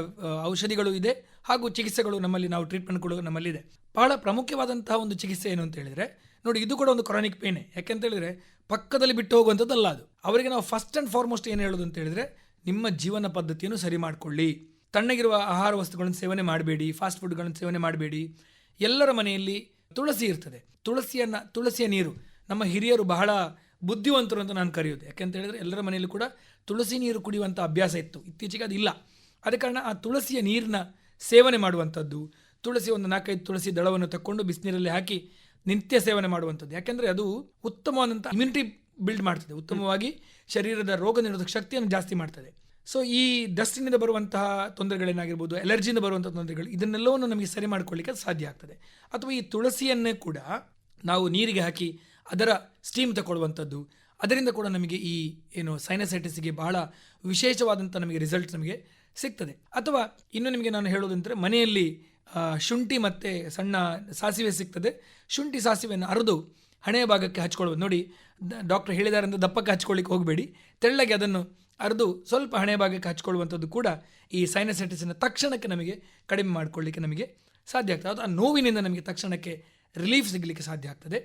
ಔಷಧಿಗಳು ಇದೆ ಹಾಗೂ ಚಿಕಿತ್ಸೆಗಳು ನಮ್ಮಲ್ಲಿ ನಾವು ಟ್ರೀಟ್ಮೆಂಟ್ಗಳು ನಮ್ಮಲ್ಲಿದೆ. ಬಹಳ ಪ್ರಮುಖವಾದಂತಹ ಒಂದು ಚಿಕಿತ್ಸೆ ಏನು ಅಂತ ಹೇಳಿದ್ರೆ ನೋಡಿ ಇದು ಕೂಡ ಒಂದು ಕ್ರಾನಿಕ್ ಪೇನೆ ಯಾಕೆಂತ ಹೇಳಿದ್ರೆ ಪಕ್ಕದಲ್ಲಿ ಬಿಟ್ಟು ಹೋಗುವಂಥದ್ದಲ್ಲ ಅದು. ಅವರಿಗೆ ನಾವು ಫಸ್ಟ್ ಆ್ಯಂಡ್ ಫಾರ್ಮೋಸ್ಟ್ ಏನು ಹೇಳೋದು ಅಂತ ಹೇಳಿದ್ರೆ ನಿಮ್ಮ ಜೀವನ ಪದ್ಧತಿಯನ್ನು ಸರಿ ಮಾಡಿಕೊಳ್ಳಿ. ತಣ್ಣಗಿರುವ ಆಹಾರ ವಸ್ತುಗಳನ್ನು ಸೇವನೆ ಮಾಡಬೇಡಿ ಫಾಸ್ಟ್ ಫುಡ್ಗಳನ್ನು ಸೇವನೆ ಮಾಡಬೇಡಿ. ಎಲ್ಲರ ಮನೆಯಲ್ಲಿ ತುಳಸಿ ಇರ್ತದೆ. ತುಳಸಿಯನ್ನು, ತುಳಸಿಯ ನೀರು. ನಮ್ಮ ಹಿರಿಯರು ಬಹಳ ಬುದ್ಧಿವಂತರು ಅಂತ ನಾನು ಕರೆಯೋದು ಯಾಕೆಂತ ಹೇಳಿದ್ರೆ ಎಲ್ಲರ ಮನೆಯಲ್ಲೂ ಕೂಡ ತುಳಸಿ ನೀರು ಕುಡಿಯುವಂಥ ಅಭ್ಯಾಸ ಇತ್ತು. ಇತ್ತೀಚೆಗೆ ಅದು ಇಲ್ಲ. ಆದ ಕಾರಣ ಆ ತುಳಸಿಯ ನೀರನ್ನ ಸೇವನೆ ಮಾಡುವಂಥದ್ದು, ತುಳಸಿ ಒಂದು ನಾಲ್ಕೈದು ತುಳಸಿ ದಳವನ್ನು ತಕ್ಕೊಂಡು ಬಿಸಿನೀರಲ್ಲಿ ಹಾಕಿ ನಿತ್ಯ ಸೇವನೆ ಮಾಡುವಂಥದ್ದು. ಯಾಕೆಂದರೆ ಅದು ಉತ್ತಮವಾದಂಥ ಇಮ್ಯುನಿಟಿ ಬಿಲ್ಡ್ ಮಾಡ್ತದೆ. ಉತ್ತಮವಾಗಿ ಶರೀರದ ರೋಗ ನಿರೋಧಕ ಶಕ್ತಿಯನ್ನು ಜಾಸ್ತಿ ಮಾಡ್ತದೆ. ಸೊ ಈ ಡಸ್ಟಿನಿಂದ ಬರುವಂತಹ ತೊಂದರೆಗಳೇನಾಗಿರ್ಬೋದು ಅಲರ್ಜಿಯಿಂದ ಬರುವಂಥ ತೊಂದರೆಗಳು, ಇದನ್ನೆಲ್ಲವನ್ನು ನಮಗೆ ಸರಿ ಮಾಡ್ಕೊಳ್ಳಿಕ್ಕೆ ಸಾಧ್ಯ ಆಗ್ತದೆ. ಅಥವಾ ಈ ತುಳಸಿಯನ್ನೇ ಕೂಡ ನಾವು ನೀರಿಗೆ ಹಾಕಿ ಅದರ ಸ್ಟೀಮ್ ತಗೊಳ್ಳುವಂಥದ್ದು, ಅದರಿಂದ ಕೂಡ ನಮಗೆ ಈ, ಏನು ಸೈನಸೈಟಿಸ್ಗೆ ಬಹಳ ವಿಶೇಷವಾದಂಥ ನಮಗೆ ರಿಸಲ್ಟ್ ನಮಗೆ ಸಿಗ್ತದೆ. ಅಥವಾ ಇನ್ನು ನಿಮಗೆ ನಾನು ಹೇಳೋದಂದರೆ, ಮನೆಯಲ್ಲಿ ಶುಂಠಿ ಮತ್ತು ಸಣ್ಣ ಸಾಸಿವೆ ಸಿಗ್ತದೆ. ಶುಂಠಿ ಸಾಸಿವೆಯನ್ನು ಅರೆದು ಹಣೆಯ ಭಾಗಕ್ಕೆ ಹಚ್ಕೊಳ್ಬೋದು ನೋಡಿ ಡಾಕ್ಟರ್ ಹೇಳಿದ್ದಾರೆ ಅಂತ ದಪ್ಪಕ್ಕೆ ಹಚ್ಕೊಳ್ಳಿಕ್ಕೆ ಹೋಗಬೇಡಿ. ತೆಳ್ಳಗೆ ಅದನ್ನು ಅರೆದು ಸ್ವಲ್ಪ ಹಣೆ ಭಾಗಕ್ಕೆ ಹಚ್ಕೊಳ್ಳುವಂಥದ್ದು ಕೂಡ ಈ ಸೈನಸೈಟಿಸನ್ನು ತಕ್ಷಣಕ್ಕೆ ನಮಗೆ ಕಡಿಮೆ ಮಾಡಿಕೊಳ್ಳಿಕ್ಕೆ ನಮಗೆ ಸಾಧ್ಯ ಆಗ್ತದೆ. ಅದು ಆ ನೋವಿನಿಂದ ನಮಗೆ ತಕ್ಷಣಕ್ಕೆ ರಿಲೀಫ್ ಸಿಗಲಿಕ್ಕೆ ಸಾಧ್ಯ ಆಗ್ತದೆ.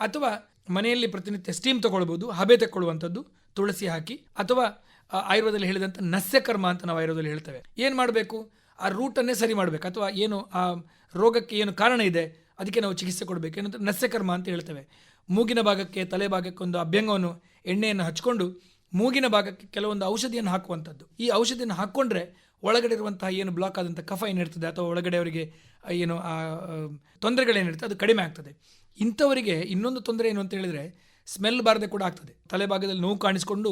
ಅಥವಾ ಮನೆಯಲ್ಲಿ ಪ್ರತಿನಿತ್ಯ ಸ್ಟೀಮ್ ತಗೊಳ್ಬೋದು, ಹಬೆ ತಗೊಳ್ಳುವಂಥದ್ದು, ತುಳಸಿ ಹಾಕಿ, ಅಥವಾ ಆಯುರ್ವೇದದಲ್ಲಿ ಹೇಳಿದಂಥ ನಸ್ಯಕರ್ಮ ಅಂತ ನಾವು ಆಯುರ್ವೇದದಲ್ಲಿ ಹೇಳ್ತೇವೆ. ಏನು ಮಾಡಬೇಕು? ಆ ರೂಟನ್ನೇ ಸರಿ ಮಾಡಬೇಕು. ಅಥವಾ ಏನು, ಆ ರೋಗಕ್ಕೆ ಏನು ಕಾರಣ ಇದೆ, ಅದಕ್ಕೆ ನಾವು ಚಿಕಿತ್ಸೆ ಕೊಡಬೇಕು. ಏನಂತ ನಸ್ಯಕರ್ಮ ಅಂತ ಹೇಳ್ತೇವೆ. ಮೂಗಿನ ಭಾಗಕ್ಕೆ, ತಲೆ ಭಾಗಕ್ಕೆ ಒಂದು ಅಭ್ಯಂಗವನ್ನು, ಎಣ್ಣೆಯನ್ನು ಹಚ್ಕೊಂಡು ಮೂಗಿನ ಭಾಗಕ್ಕೆ ಕೆಲವೊಂದು ಔಷಧಿಯನ್ನು ಹಾಕುವಂಥದ್ದು. ಈ ಔಷಧಿಯನ್ನು ಹಾಕ್ಕೊಂಡ್ರೆ ಒಳಗಡೆ ಇರುವಂತಹ ಏನು ಬ್ಲಾಕ್ ಆದಂಥ ಕಫ ಏನಿರ್ತದೆ ಅಥವಾ ಒಳಗಡೆ ಅವರಿಗೆ ಏನು ತೊಂದರೆಗಳೇನಿರ್ತದೆ ಅದು ಕಡಿಮೆ ಆಗ್ತದೆ. ಇಂಥವರಿಗೆ ಇನ್ನೊಂದು ತೊಂದರೆ ಏನು ಅಂತ ಹೇಳಿದರೆ ಸ್ಮೆಲ್ ಬಾರದೆ ಕೂಡ ಆಗ್ತದೆ. ತಲೆಭಾಗದಲ್ಲಿ ನೋವು ಕಾಣಿಸ್ಕೊಂಡು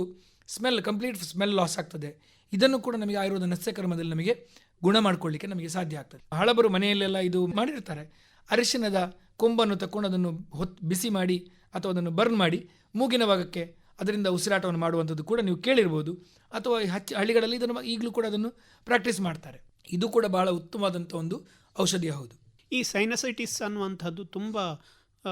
ಸ್ಮೆಲ್ ಕಂಪ್ಲೀಟ್ ಸ್ಮೆಲ್ ಲಾಸ್ ಆಗ್ತದೆ. ಇದನ್ನು ಕೂಡ ನಮಗೆ ಆಯುರ್ವೇದ ನಸ್ಯಕರ್ಮದಲ್ಲಿ ನಮಗೆ ಗುಣ ಮಾಡಿಕೊಳ್ಳಿಕ್ಕೆ ನಮಗೆ ಸಾಧ್ಯ ಆಗ್ತದೆ. ಹಳಬರು ಮನೆಯಲ್ಲೆಲ್ಲ ಇದು ಮಾಡಿರ್ತಾರೆ. ಅರಿಶಿನದ ಕೊಂಬನ್ನು ತಕ್ಕೊಂಡು ಅದನ್ನು ಹೊತ್ತು ಬಿಸಿ ಮಾಡಿ ಅಥವಾ ಅದನ್ನು ಬರ್ನ್ ಮಾಡಿ ಮೂಗಿನ ಭಾಗಕ್ಕೆ ಅದರಿಂದ ಉಸಿರಾಟವನ್ನು ಮಾಡುವಂಥದ್ದು ಕೂಡ ನೀವು ಕೇಳಿರ್ಬೋದು. ಅಥವಾ ಈ ಹಚ್ಚ ಹಳ್ಳಿಗಳಲ್ಲಿ ಇದನ್ನು ಈಗಲೂ ಕೂಡ ಅದನ್ನು ಪ್ರಾಕ್ಟೀಸ್ ಮಾಡ್ತಾರೆ. ಇದು ಕೂಡ ಬಹಳ ಉತ್ತಮವಾದಂಥ ಒಂದು ಔಷಧಿ ಹೌದು.
ಈ ಸೈನಸೈಟಿಸ್ ಅನ್ನುವಂಥದ್ದು ತುಂಬ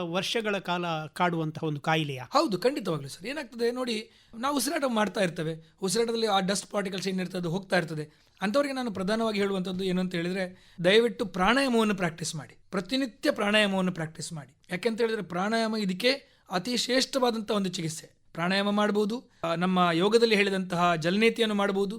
ವರ್ಷಗಳ ಕಾಲ ಕಾಡುವಂತಹ ಒಂದು ಕಾಯಿಲೆಯ?
ಹೌದು ಖಂಡಿತವಾಗ್ಲೂ ಸರ್. ಏನಾಗ್ತದೆ ನೋಡಿ ನಾವು ಉಸಿರಾಟ ಮಾಡ್ತಾ ಇರ್ತೇವೆ. ಉಸಿರಾಟದಲ್ಲಿ ಆ ಡಸ್ಟ್ ಪಾರ್ಟಿಕಲ್ಸ್ ಏನಿರ್ತದೆ ಅದು ಹೋಗ್ತಾ ಇರ್ತದೆ. ಅಂಥವ್ರಿಗೆ ನಾನು ಪ್ರಧಾನವಾಗಿ ಹೇಳುವಂಥದ್ದು ಏನು ಅಂತ ಹೇಳಿದ್ರೆ ದಯವಿಟ್ಟು ಪ್ರಾಣಾಯಾಮವನ್ನು ಪ್ರಾಕ್ಟೀಸ್ ಮಾಡಿ. ಪ್ರತಿನಿತ್ಯ ಪ್ರಾಣಾಯಾಮವನ್ನು ಪ್ರಾಕ್ಟೀಸ್ ಮಾಡಿ. ಯಾಕೆಂತ ಹೇಳಿದ್ರೆ ಪ್ರಾಣಾಯಾಮ ಇದಕ್ಕೆ ಅತಿ ಶ್ರೇಷ್ಠವಾದಂಥ ಒಂದು ಚಿಕಿತ್ಸೆ. ಪ್ರಾಣಾಯಾಮ ಮಾಡ್ಬೋದು ನಮ್ಮ ಯೋಗದಲ್ಲಿ ಹೇಳಿದಂತಹ ಜಲನೇತಿಯನ್ನು ಮಾಡ್ಬೋದು.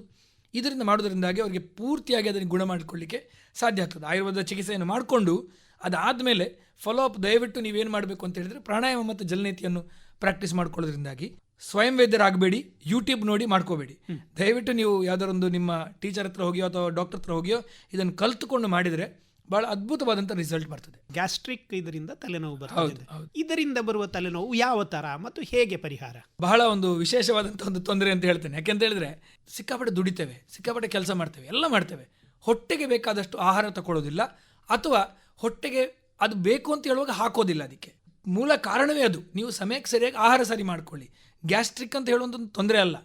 ಇದರಿಂದ ಮಾಡೋದ್ರಿಂದಾಗಿ ಅವರಿಗೆ ಪೂರ್ತಿಯಾಗಿ ಅದನ್ನು ಗುಣ ಮಾಡಿಕೊಳ್ಳಿಕ್ಕೆ ಸಾಧ್ಯ ಆಗ್ತದೆ. ಆಯುರ್ವೇದ ಚಿಕಿತ್ಸೆಯನ್ನು ಮಾಡಿಕೊಂಡು ಅದಾದಮೇಲೆ ಫಾಲೋ ಅಪ್ ದಯವಿಟ್ಟು ನೀವೇನು ಮಾಡಬೇಕು ಅಂತ ಹೇಳಿದ್ರೆ ಪ್ರಾಣಾಯಾಮ ಮತ್ತು ಜಲನೇತಿಯನ್ನು ಪ್ರಾಕ್ಟೀಸ್ ಮಾಡ್ಕೊಳ್ಳೋದ್ರಿಂದಾಗಿ ಸ್ವಯಂ ವೈದ್ಯರಾಗಬೇಡಿ ಯೂಟ್ಯೂಬ್ ನೋಡಿ ಮಾಡ್ಕೋಬೇಡಿ. ದಯವಿಟ್ಟು ನೀವು ಯಾವುದಾದ್ರೊಂದು ನಿಮ್ಮ ಟೀಚರ್ ಹತ್ರ ಹೋಗಿಯೋ ಅಥವಾ ಡಾಕ್ಟರ್ ಹತ್ರ ಹೋಗಿಯೋ ಇದನ್ನು ಕಲ್ತುಕೊಂಡು ಮಾಡಿದರೆ ಬಹಳ ಅದ್ಭುತವಾದಂಥ ರಿಸಲ್ಟ್ ಬರ್ತದೆ.
ಗ್ಯಾಸ್ಟ್ರಿಕ್ ಇದರಿಂದ ತಲೆನೋವು ಬರ್ತದೆ. ಇದರಿಂದ ಬರುವ ತಲೆನೋವು ಯಾವ ತರ ಮತ್ತು ಹೇಗೆ ಪರಿಹಾರ?
ಬಹಳ ಒಂದು ವಿಶೇಷವಾದಂಥ ಒಂದು ತೊಂದರೆ ಅಂತ ಹೇಳ್ತೇನೆ. ಯಾಕೆಂತ ಹೇಳಿದ್ರೆ ಸಿಕ್ಕಾಪಟ್ಟೆ ದುಡಿತೇವೆ ಸಿಕ್ಕಾಪಟ್ಟೆ ಕೆಲಸ ಮಾಡ್ತೇವೆ ಎಲ್ಲ ಮಾಡ್ತೇವೆ. ಹೊಟ್ಟೆಗೆ ಬೇಕಾದಷ್ಟು ಆಹಾರ ತಗೊಳ್ಳೋದಿಲ್ಲ ಅಥವಾ ಹೊಟ್ಟೆಗೆ ಅದು ಬೇಕು ಅಂತ ಹೇಳುವಾಗ ಹಾಕೋದಿಲ್ಲ ಅದಕ್ಕೆ. ಮೂಲ ಕಾರಣವೇ ಅದು. ನೀವು ಸಮಯಕ್ಕೆ ಸರಿಯಾಗಿ ಆಹಾರ ಸರಿ ಮಾಡ್ಕೊಳ್ಳಿ. ಗ್ಯಾಸ್ಟ್ರಿಕ್ ಅಂತ ಹೇಳುವಂಥ ತೊಂದರೆ ಅಲ್ಲ.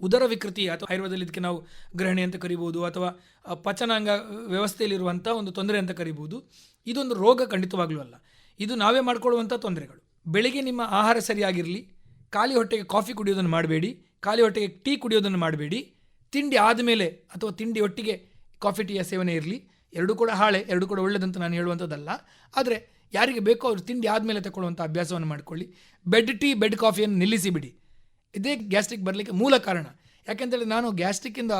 ಉದರ ವಿಕೃತಿ ಅಥವಾ ಆಯುರ್ವೇದದಲ್ಲಿ ಇದಕ್ಕೆ ನಾವು ಗ್ರಹಣಿ ಅಂತ ಕರಿಬೋದು ಅಥವಾ ಪಚನಾಂಗ ವ್ಯವಸ್ಥೆಯಲ್ಲಿರುವಂಥ ಒಂದು ತೊಂದರೆ ಅಂತ ಕರಿಬೋದು. ಇದೊಂದು ರೋಗ ಖಂಡಿತವಾಗ್ಲೂ ಅಲ್ಲ. ಇದು ನಾವೇ ಮಾಡಿಕೊಳ್ಳುವಂಥ ತೊಂದರೆಗಳು. ಬೆಳಿಗ್ಗೆ ನಿಮ್ಮ ಆಹಾರ ಸರಿಯಾಗಿರಲಿ, ಖಾಲಿ ಹೊಟ್ಟೆಗೆ ಕಾಫಿ ಕುಡಿಯೋದನ್ನು ಮಾಡಬೇಡಿ, ಖಾಲಿ ಹೊಟ್ಟೆಗೆ ಟೀ ಕುಡಿಯೋದನ್ನು ಮಾಡಬೇಡಿ, ತಿಂಡಿ ಆದಮೇಲೆ ಅಥವಾ ತಿಂಡಿ ಒಟ್ಟಿಗೆ ಕಾಫಿ, ಟೀಯ ಸೇವನೆ ಇರಲಿ. ಎರಡೂ ಕೂಡ ಹಾಳೆ, ಎರಡೂ ಕೂಡ ಒಳ್ಳೆಯದಂತ ನಾನು ಹೇಳುವಂಥದ್ದಲ್ಲ ಆದರೆ ಯಾರಿಗೆ ಬೇಕೋ ಅವರು ತಿಂಡಿ ಆದಮೇಲೆ ತಗೊಳ್ಳುವಂಥ ಅಭ್ಯಾಸವನ್ನು ಮಾಡಿಕೊಳ್ಳಿ. ಬೆಡ್ ಟೀ, ಬೆಡ್ ಕಾಫಿಯನ್ನು ನಿಲ್ಲಿಸಿ ಬಿಡಿ. ಇದೇ ಗ್ಯಾಸ್ಟ್ರಿಕ್ ಬರಲಿಕ್ಕೆ ಮೂಲ ಕಾರಣ. ಯಾಕೆಂತೇಳಿ ನಾನು ಗ್ಯಾಸ್ಟ್ರಿಕ್ಕಿಂದ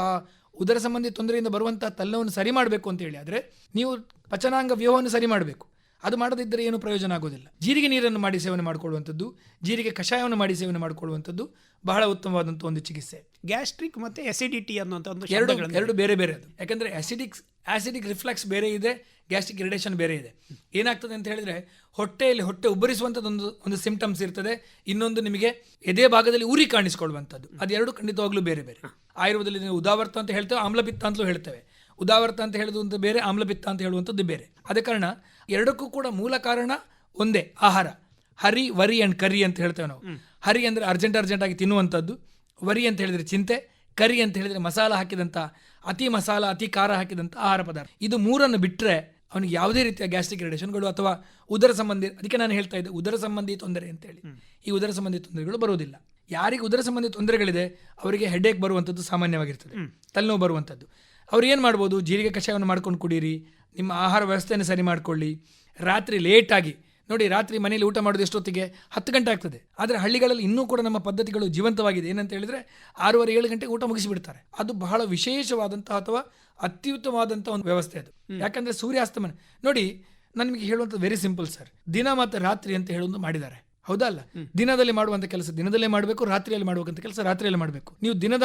ಉದರ ಸಂಬಂಧಿ ತೊಂದರೆಯಿಂದ ಬರುವಂಥ ತಲ್ಲವನ್ನು ಸರಿ ಮಾಡಬೇಕು ಅಂತ ಹೇಳಿ ಆದರೆ ನೀವು ಪಚನಾಂಗ ವ್ಯೂಹವನ್ನು ಸರಿ ಮಾಡಬೇಕು. ಅದು ಮಾಡದಿದ್ದರೆ ಏನು ಪ್ರಯೋಜನ ಆಗೋದಿಲ್ಲ. ಜೀರಿಗೆ ನೀರನ್ನು ಮಾಡಿ ಸೇವನೆ ಮಾಡಿಕೊಳ್ಳುವಂಥದ್ದು ಜೀರಿಗೆ ಕಷಾಯವನ್ನು ಮಾಡಿ ಸೇವನೆ ಮಾಡಿಕೊಳ್ಳುವಂಥದ್ದು ಬಹಳ ಉತ್ತಮವಾದಂಥ ಒಂದು ಚಿಕಿತ್ಸೆ.
ಗ್ಯಾಸ್ಟ್ರಿಕ್ ಮತ್ತು ಎಸಿಡಿಟಿ ಅನ್ನುವಂಥ ಒಂದು
ಎರಡು ಎರಡು ಬೇರೆ ಬೇರೆ ಅದು. ಯಾಕಂದರೆ ಆಸಿಡಿಕ್ ಆಸಿಡಿಕ್ ರಿಫ್ಲೆಕ್ಸ್ ಬೇರೆ ಇದೆ ಗ್ಯಾಸ್ಟ್ರಿಕ್ ಇರಿಟೇಷನ್ ಬೇರೆ ಇದೆ. ಏನಾಗ್ತದೆ ಅಂತ ಹೇಳಿದ್ರೆ ಹೊಟ್ಟೆಯಲ್ಲಿ ಹೊಟ್ಟೆ ಉಬ್ಬರಿಸುವಂಥದ್ದೊಂದು ಒಂದು ಸಿಂಪ್ಟಮ್ಸ್ ಇರ್ತದೆ. ಇನ್ನೊಂದು ನಿಮಗೆ ಎದೆ ಭಾಗದಲ್ಲಿ ಉರಿ ಕಾಣಿಸ್ಕೊಳ್ಳುವಂಥದ್ದು. ಎರಡು ಖಂಡಿತವಾಗ್ಲೂ ಬೇರೆ ಬೇರೆ. ಆಯುರ್ವೇದದಲ್ಲಿ ನೀವು ಉದಾವರ್ತ ಅಂತ ಹೇಳ್ತೇವೆ ಆಮ್ಲಪಿತ್ತ ಅಂತಲೂ ಹೇಳ್ತೇವೆ. ಉದಾವರ್ತ ಅಂತ ಹೇಳೋದು ಅಂತ ಬೇರೆ ಆಮ್ಲಪಿತ್ತ ಅಂತ ಹೇಳುವಂಥದ್ದು ಬೇರೆ. ಅದೇ ಕಾರಣ ಎರಡಕ್ಕೂ ಕೂಡ ಮೂಲ ಕಾರಣ ಒಂದೇ ಆಹಾರ. ಹರಿ ವರಿ ಅಂಡ್ ಕರಿ ಅಂತ ಹೇಳ್ತೇವೆ ನಾವು. ಹರಿ ಅಂದರೆ ಅರ್ಜೆಂಟ್ ಅರ್ಜೆಂಟ್ ಆಗಿ ತಿನ್ನುವಂಥದ್ದು. ವರಿ ಅಂತ ಹೇಳಿದ್ರೆ ಚಿಂತೆ. ಕರಿ ಅಂತ ಹೇಳಿದ್ರೆ ಮಸಾಲ ಹಾಕಿದಂಥ ಅತಿ ಮಸಾಲ ಅತಿ ಖಾರ ಹಾಕಿದಂಥ ಆಹಾರ ಪದಾರ್ಥ. ಇದು ಮೂರನ್ನು ಬಿಟ್ಟರೆ ಅವನಿಗೆ ಯಾವುದೇ ರೀತಿಯ ಗ್ಯಾಸ್ಟ್ರಿಕ್ ಇರಿಟೇಷನ್ಗಳು ಅಥವಾ ಉದರ ಸಂಬಂಧಿ ಅದಕ್ಕೆ ನಾನು ಹೇಳ್ತಾ ಇದ್ದೆ ಉದರ ಸಂಬಂಧಿ ತೊಂದರೆ ಅಂತೇಳಿ. ಈ ಉದರ ಸಂಬಂಧಿ ತೊಂದರೆಗಳು ಬರುವುದಿಲ್ಲ. ಯಾರಿಗೆ ಉದರ ಸಂಬಂಧಿ ತೊಂದರೆಗಳಿದೆ ಅವರಿಗೆ ಹೆಡೇಕ್ ಬರುವಂಥದ್ದು ಸಾಮಾನ್ಯವಾಗಿರ್ತದೆ. ತಲೆನೋವು ಬರುವಂಥದ್ದು. ಅವ್ರು ಏನು ಮಾಡ್ಬೋದು? ಜೀರಿಗೆ ಕಷಾಯವನ್ನು ಮಾಡ್ಕೊಂಡು ಕುಡೀರಿ. ನಿಮ್ಮ ಆಹಾರ ವ್ಯವಸ್ಥೆಯನ್ನು ಸರಿ ಮಾಡ್ಕೊಳ್ಳಿ. ರಾತ್ರಿ ಲೇಟಾಗಿ ನೋಡಿ ರಾತ್ರಿ ಮನೆಯಲ್ಲಿ ಊಟ ಮಾಡೋದು ಎಷ್ಟೊತ್ತಿಗೆ? ಹತ್ತು ಗಂಟೆ ಆಗ್ತದೆ. ಆದರೆ ಹಳ್ಳಿಗಳಲ್ಲಿ ಇನ್ನೂ ಕೂಡ ನಮ್ಮ ಪದ್ಧತಿಗಳು ಜೀವಂತವಾಗಿದೆ. ಏನಂತ ಹೇಳಿದ್ರೆ ಆರೂವರೆ ಏಳು ಗಂಟೆಗೆ ಊಟ ಮುಗಿಸಿಬಿಡ್ತಾರೆ. ಅದು ಬಹಳ ವಿಶೇಷವಾದಂತಹ ಅಥವಾ ಅತ್ಯುತ್ತಮವಾದಂಥ ಒಂದು ವ್ಯವಸ್ಥೆ ಅದು. ಯಾಕಂದ್ರೆ ಸೂರ್ಯಾಸ್ತಮನ ನೋಡಿ ನಾನು ನಿಮಗೆ ಹೇಳುವಂಥದ್ದು ವೆರಿ ಸಿಂಪಲ್ ಸರ್ ದಿನ ಮತ್ತು ರಾತ್ರಿ ಅಂತ ಹೇಳೋದು ಮಾಡಿದ್ದಾರೆ. ಹೌದಾ ಅಲ್ಲ? ದಿನದಲ್ಲಿ ಮಾಡುವಂಥ ಕೆಲಸ ದಿನದಲ್ಲೇ ಮಾಡಬೇಕು ರಾತ್ರಿಯಲ್ಲಿ ಮಾಡುವಂಥ ಕೆಲಸ ರಾತ್ರಿಯಲ್ಲಿ ಮಾಡಬೇಕು. ನೀವು ದಿನದ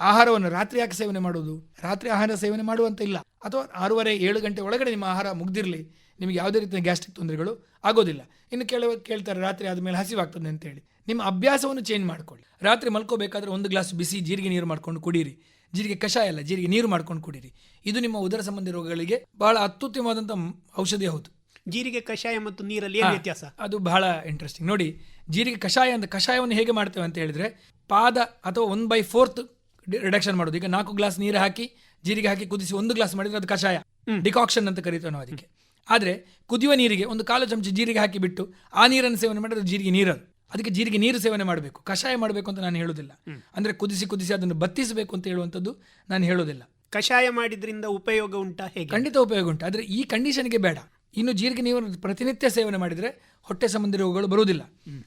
ಆಹಾರವನ್ನು ರಾತ್ರಿ ಯಾಕೆ ಸೇವನೆ ಮಾಡೋದು? ರಾತ್ರಿ ಆಹಾರ ಸೇವನೆ ಮಾಡುವಂತ ಇಲ್ಲ. ಅಥವಾ ಆರೂವರೆ ಏಳು ಗಂಟೆ ಒಳಗಡೆ ನಿಮ್ಮ ಆಹಾರ ಮುಗ್ದಿರಲಿ. ನಿಮಗೆ ಯಾವುದೇ ರೀತಿಯ ಗ್ಯಾಸ್ಟ್ರಿಕ್ ತೊಂದರೆಗಳು ಆಗೋದಿಲ್ಲ. ಇನ್ನು ಕೆಲವು ಕೇಳ್ತಾರೆ ರಾತ್ರಿ ಆದಮೇಲೆ ಹಸಿವಾಗ್ತದೆ ಅಂತೇಳಿ. ನಿಮ್ಮ ಅಭ್ಯಾಸವನ್ನು ಚೇಂಜ್ ಮಾಡ್ಕೊಳ್ಳಿ. ರಾತ್ರಿ ಮಲ್ಕೋಬೇಕಾದ್ರೆ ಒಂದು ಗ್ಲಾಸ್ ಬಿಸಿ ಜೀರಿಗೆ ನೀರು ಮಾಡ್ಕೊಂಡು ಕುಡೀರಿ. ಜೀರಿಗೆ ಕಷಾಯ ಅಲ್ಲ ಜೀರಿಗೆ ನೀರು ಮಾಡ್ಕೊಂಡು ಕುಡೀರಿ. ಇದು ನಿಮ್ಮ ಉದರ ಸಂಬಂಧಿ ರೋಗಗಳಿಗೆ ಬಹಳ ಅತ್ಯುತ್ತಮವಾದಂಥ ಔಷಧಿ ಹೌದು.
ಜೀರಿಗೆ ಕಷಾಯ ಮತ್ತು ನೀರಲ್ಲಿ ಏನು ವ್ಯತ್ಯಾಸ?
ಅದು ಬಹಳ ಇಂಟ್ರೆಸ್ಟಿಂಗ್ ನೋಡಿ ಜೀರಿಗೆ ಕಷಾಯ ಅಂತ ಕಷಾಯವನ್ನು ಹೇಗೆ ಮಾಡ್ತೇವೆ ಅಂತ ಹೇಳಿದ್ರೆ ಪಾದ ಅಥವಾ ಒನ್ ಬೈ ಫೋರ್ತ್ ರಿಡಕ್ಷನ್ ಮಾಡೋದು. ಈಗ ನಾಲ್ಕು ಗ್ಲಾಸ್ ನೀರು ಹಾಕಿ ಜೀರಿಗೆ ಹಾಕಿ ಕುದಿಸಿ ಒಂದು ಗ್ಲಾಸ್ ಮಾಡಿದ್ರೆ ಅದು ಕಷಾಯ. ಡಿಕಾಕ್ಷನ್ ಅಂತ ಕರೀತೇವೆ ನಾವು ಅದಕ್ಕೆ. ಆದರೆ ಕುದಿಯುವ ನೀರಿಗೆ ಒಂದು ಕಾಲು ಚಮಚ ಜೀರಿಗೆ ಹಾಕಿ ಬಿಟ್ಟು ಆ ನೀರನ್ನು ಸೇವನೆ ಮಾಡಿದ್ರೆ ಜೀರಿಗೆ ನೀರದು. ಅದಕ್ಕೆ ಜೀರಿಗೆ ನೀರು ಸೇವನೆ ಮಾಡಬೇಕು. ಕಷಾಯ ಮಾಡಬೇಕು ಅಂತ ನಾನು ಹೇಳೋದಿಲ್ಲ. ಅಂದ್ರೆ ಕುದಿಸಿ ಕುದಿಸಿ ಅದನ್ನು ಬತ್ತಿಸಬೇಕು ಅಂತ ಹೇಳುವಂಥದ್ದು ನಾನು ಹೇಳೋದಿಲ್ಲ.
ಕಷಾಯ ಮಾಡಿದ್ರಿಂದ ಉಪಯೋಗ ಉಂಟಾ ಹೇಗೆ?
ಖಂಡಿತ ಉಪಯೋಗ ಉಂಟು. ಆದರೆ ಈ ಕಂಡೀಷನ್ಗೆ ಬೇಡ. ಇನ್ನು ಜೀರಿಗೆ ನೀರು ಪ್ರತಿನಿತ್ಯ ಸೇವನೆ ಮಾಡಿದರೆ ಹೊಟ್ಟೆ ಸಂಬಂಧಿ ರೋಗಗಳು ಬರುವುದಿಲ್ಲ.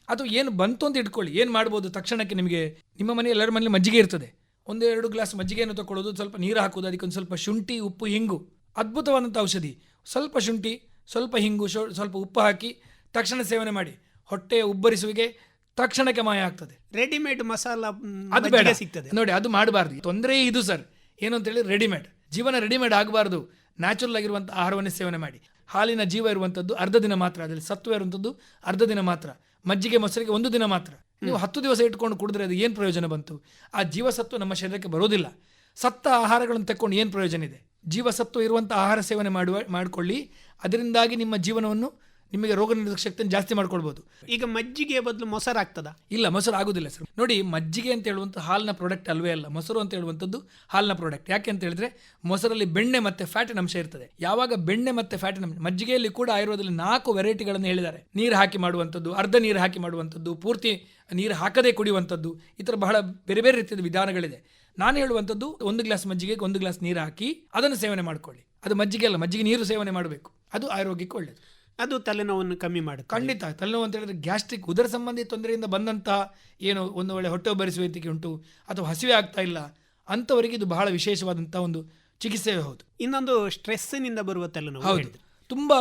ಅದು ಏನು ಬಂತು ಅಂತ ಇಟ್ಕೊಳ್ಳಿ. ಏನು ಮಾಡ್ಬೋದು ತಕ್ಷಣಕ್ಕೆ ನಿಮಗೆ ನಿಮ್ಮ ಮನೆ ಎಲ್ಲರ ಮನೇಲಿ ಮಜ್ಜಿಗೆ ಇರ್ತದೆ. ಒಂದು ಎರಡು ಗ್ಲಾಸ್ ಮಜ್ಜಿಗೆಯನ್ನು ತಗೊಳ್ಳೋದು ಸ್ವಲ್ಪ ನೀರು ಹಾಕೋದು ಅದಕ್ಕೊಂದು ಸ್ವಲ್ಪ ಶುಂಠಿ ಉಪ್ಪು ಹಿಂಗು. ಅದ್ಭುತವಾದಂಥ ಔಷಧಿ. ಸ್ವಲ್ಪ ಶುಂಠಿ ಸ್ವಲ್ಪ ಹಿಂಗು ಶೊ- ಸ್ವಲ್ಪ ಉಪ್ಪು ಹಾಕಿ ತಕ್ಷಣ ಸೇವನೆ ಮಾಡಿ. ಹೊಟ್ಟೆಯ ಉಬ್ಬರಿಸುವಿಕೆ ತಕ್ಷಣಕ್ಕೆ ಮಾಯ ಆಗ್ತದೆ.
ರೆಡಿಮೇಡ್ ಮಸಾಲ
ಅದು ಬೇಡ.
ಸಿಗ್ತದೆ.
ನೋಡಿ ಅದು ಮಾಡಬಾರ್ದು. ತೊಂದರೆ ಇದು ಸರ್. ಏನು ಅಂತೇಳಿ ರೆಡಿಮೇಡ್. ಜೀವನ ರೆಡಿಮೇಡ್ ಆಗಬಾರ್ದು. ನ್ಯಾಚುರಲ್ ಆಗಿರುವಂಥ ಆಹಾರವನ್ನೇ ಸೇವನೆ ಮಾಡಿ. ಹಾಲಿನ ಜೀವ ಇರುವಂಥದ್ದು ಅರ್ಧ ದಿನ ಮಾತ್ರ. ಅದರಲ್ಲಿ ಸತ್ವ ಇರುವಂಥದ್ದು ಅರ್ಧ ದಿನ ಮಾತ್ರ. ಮಜ್ಜಿಗೆ ಮೊಸರಿಗೆ ಒಂದು ದಿನ ಮಾತ್ರ. ನೀವು ಹತ್ತು ದಿವಸ ಇಟ್ಕೊಂಡು ಕುಡಿದ್ರೆ ಅದು ಏನು ಪ್ರಯೋಜನ ಬಂತು? ಆ ಜೀವಸತ್ವ ನಮ್ಮ ಶರೀರಕ್ಕೆ ಬರೋದಿಲ್ಲ. ಸತ್ತ ಆಹಾರಗಳನ್ನು ತಕ್ಕೊಂಡು ಏನು ಪ್ರಯೋಜನ ಇದೆ? ಜೀವಸತ್ವ ಇರುವಂಥ ಆಹಾರ ಸೇವನೆ ಮಾಡುವ ಮಾಡಿಕೊಳ್ಳಿ. ಅದರಿಂದಾಗಿ ನಿಮ್ಮ ಜೀವನವನ್ನು ನಿಮಗೆ ರೋಗ ನಿರೋಧಕ ಶಕ್ತಿಯನ್ನು ಜಾಸ್ತಿ ಮಾಡ್ಕೊಳ್ಬೋದು
ಈಗ ಮಜ್ಜಿಗೆ ಬದಲು ಮೊಸರು ಆಗ್ತದ?
ಇಲ್ಲ ಮೊಸರು ಆಗುದಿಲ್ಲ ಸರ್. ನೋಡಿ ಮಜ್ಜಿಗೆ ಅಂತ ಹೇಳುವಂಥ ಹಾಲಿನ ಪ್ರಾಡಕ್ಟ್ ಅಲ್ವೇ ಅಲ್ಲ. ಮೊಸರು ಅಂತ ಹೇಳುವಂಥದ್ದು ಹಾಲಿನ ಪ್ರಾಡಕ್ಟ್ ಯಾಕೆ ಅಂತ ಹೇಳಿದ್ರೆ ಮೊಸರಲ್ಲಿ ಬೆಣ್ಣೆ ಮತ್ತೆ ಫ್ಯಾಟಿನ ಅಂಶ ಇರ್ತದೆ. ಯಾವಾಗ ಬೆಣ್ಣೆ ಮತ್ತೆ ಫ್ಯಾಟಿನ ಅಂಶ ಮಜ್ಜಿಗೆಯಲ್ಲಿ ಕೂಡ ಆಯುರ್ವೇದದಲ್ಲಿ ನಾಲ್ಕು ವೆರೈಟಿಗಳನ್ನು ಹೇಳಿದ್ದಾರೆ. ನೀರು ಹಾಕಿ ಮಾಡುವಂಥದ್ದು ಅರ್ಧ ನೀರು ಹಾಕಿ ಮಾಡುವಂಥದ್ದು ಪೂರ್ತಿ ನೀರು ಹಾಕದೇ ಕುಡಿಯುವಂಥದ್ದು ಈ ಥರ ಬಹಳ ಬೇರೆ ಬೇರೆ ರೀತಿಯ ವಿಧಾನಗಳಿದೆ. ನಾನು ಹೇಳುವಂಥದ್ದು ಒಂದು ಗ್ಲಾಸ್ ಮಜ್ಜಿಗೆಗೆ ಒಂದು ಗ್ಲಾಸ್ ನೀರು ಹಾಕಿ ಅದನ್ನು ಸೇವನೆ ಮಾಡ್ಕೊಳ್ಳಿ. ಅದು ಮಜ್ಜಿಗೆ ಅಲ್ಲ ಮಜ್ಜಿಗೆ ನೀರು ಸೇವನೆ ಮಾಡಬೇಕು. ಅದು ಆರೋಗ್ಯಕ್ಕೆ ಒಳ್ಳೆಯದು
ಅದು ತಲೆನೋವನ್ನು ಕಮ್ಮಿ ಮಾಡುತ್ತೆ.
ಖಂಡಿತ. ತಲೆನೋವು ಅಂತ ಹೇಳಿದ್ರೆ ಗ್ಯಾಸ್ಟ್ರಿಕ್ ಉದರ ಸಂಬಂಧಿ ತೊಂದರೆಯಿಂದ ಬಂದಂತಹ ಏನು ಒಂದು ವೇಳೆ ಹೊಟ್ಟೆ ಬರಿಸುವಿಕೆ ಉಂಟು ಅಥವಾ ಹಸಿವೆ ಆಗ್ತಾ ಇಲ್ಲ ಅಂಥವರಿಗೆ ಇದು ಬಹಳ ವಿಶೇಷವಾದಂಥ ಒಂದು ಚಿಕಿತ್ಸೆ ಹೌದು.
ಇನ್ನೊಂದು ಸ್ಟ್ರೆಸ್ಸಿನಿಂದ ಬರುವ ತಲೆನೋವು
ಹೌದು. ತುಂಬ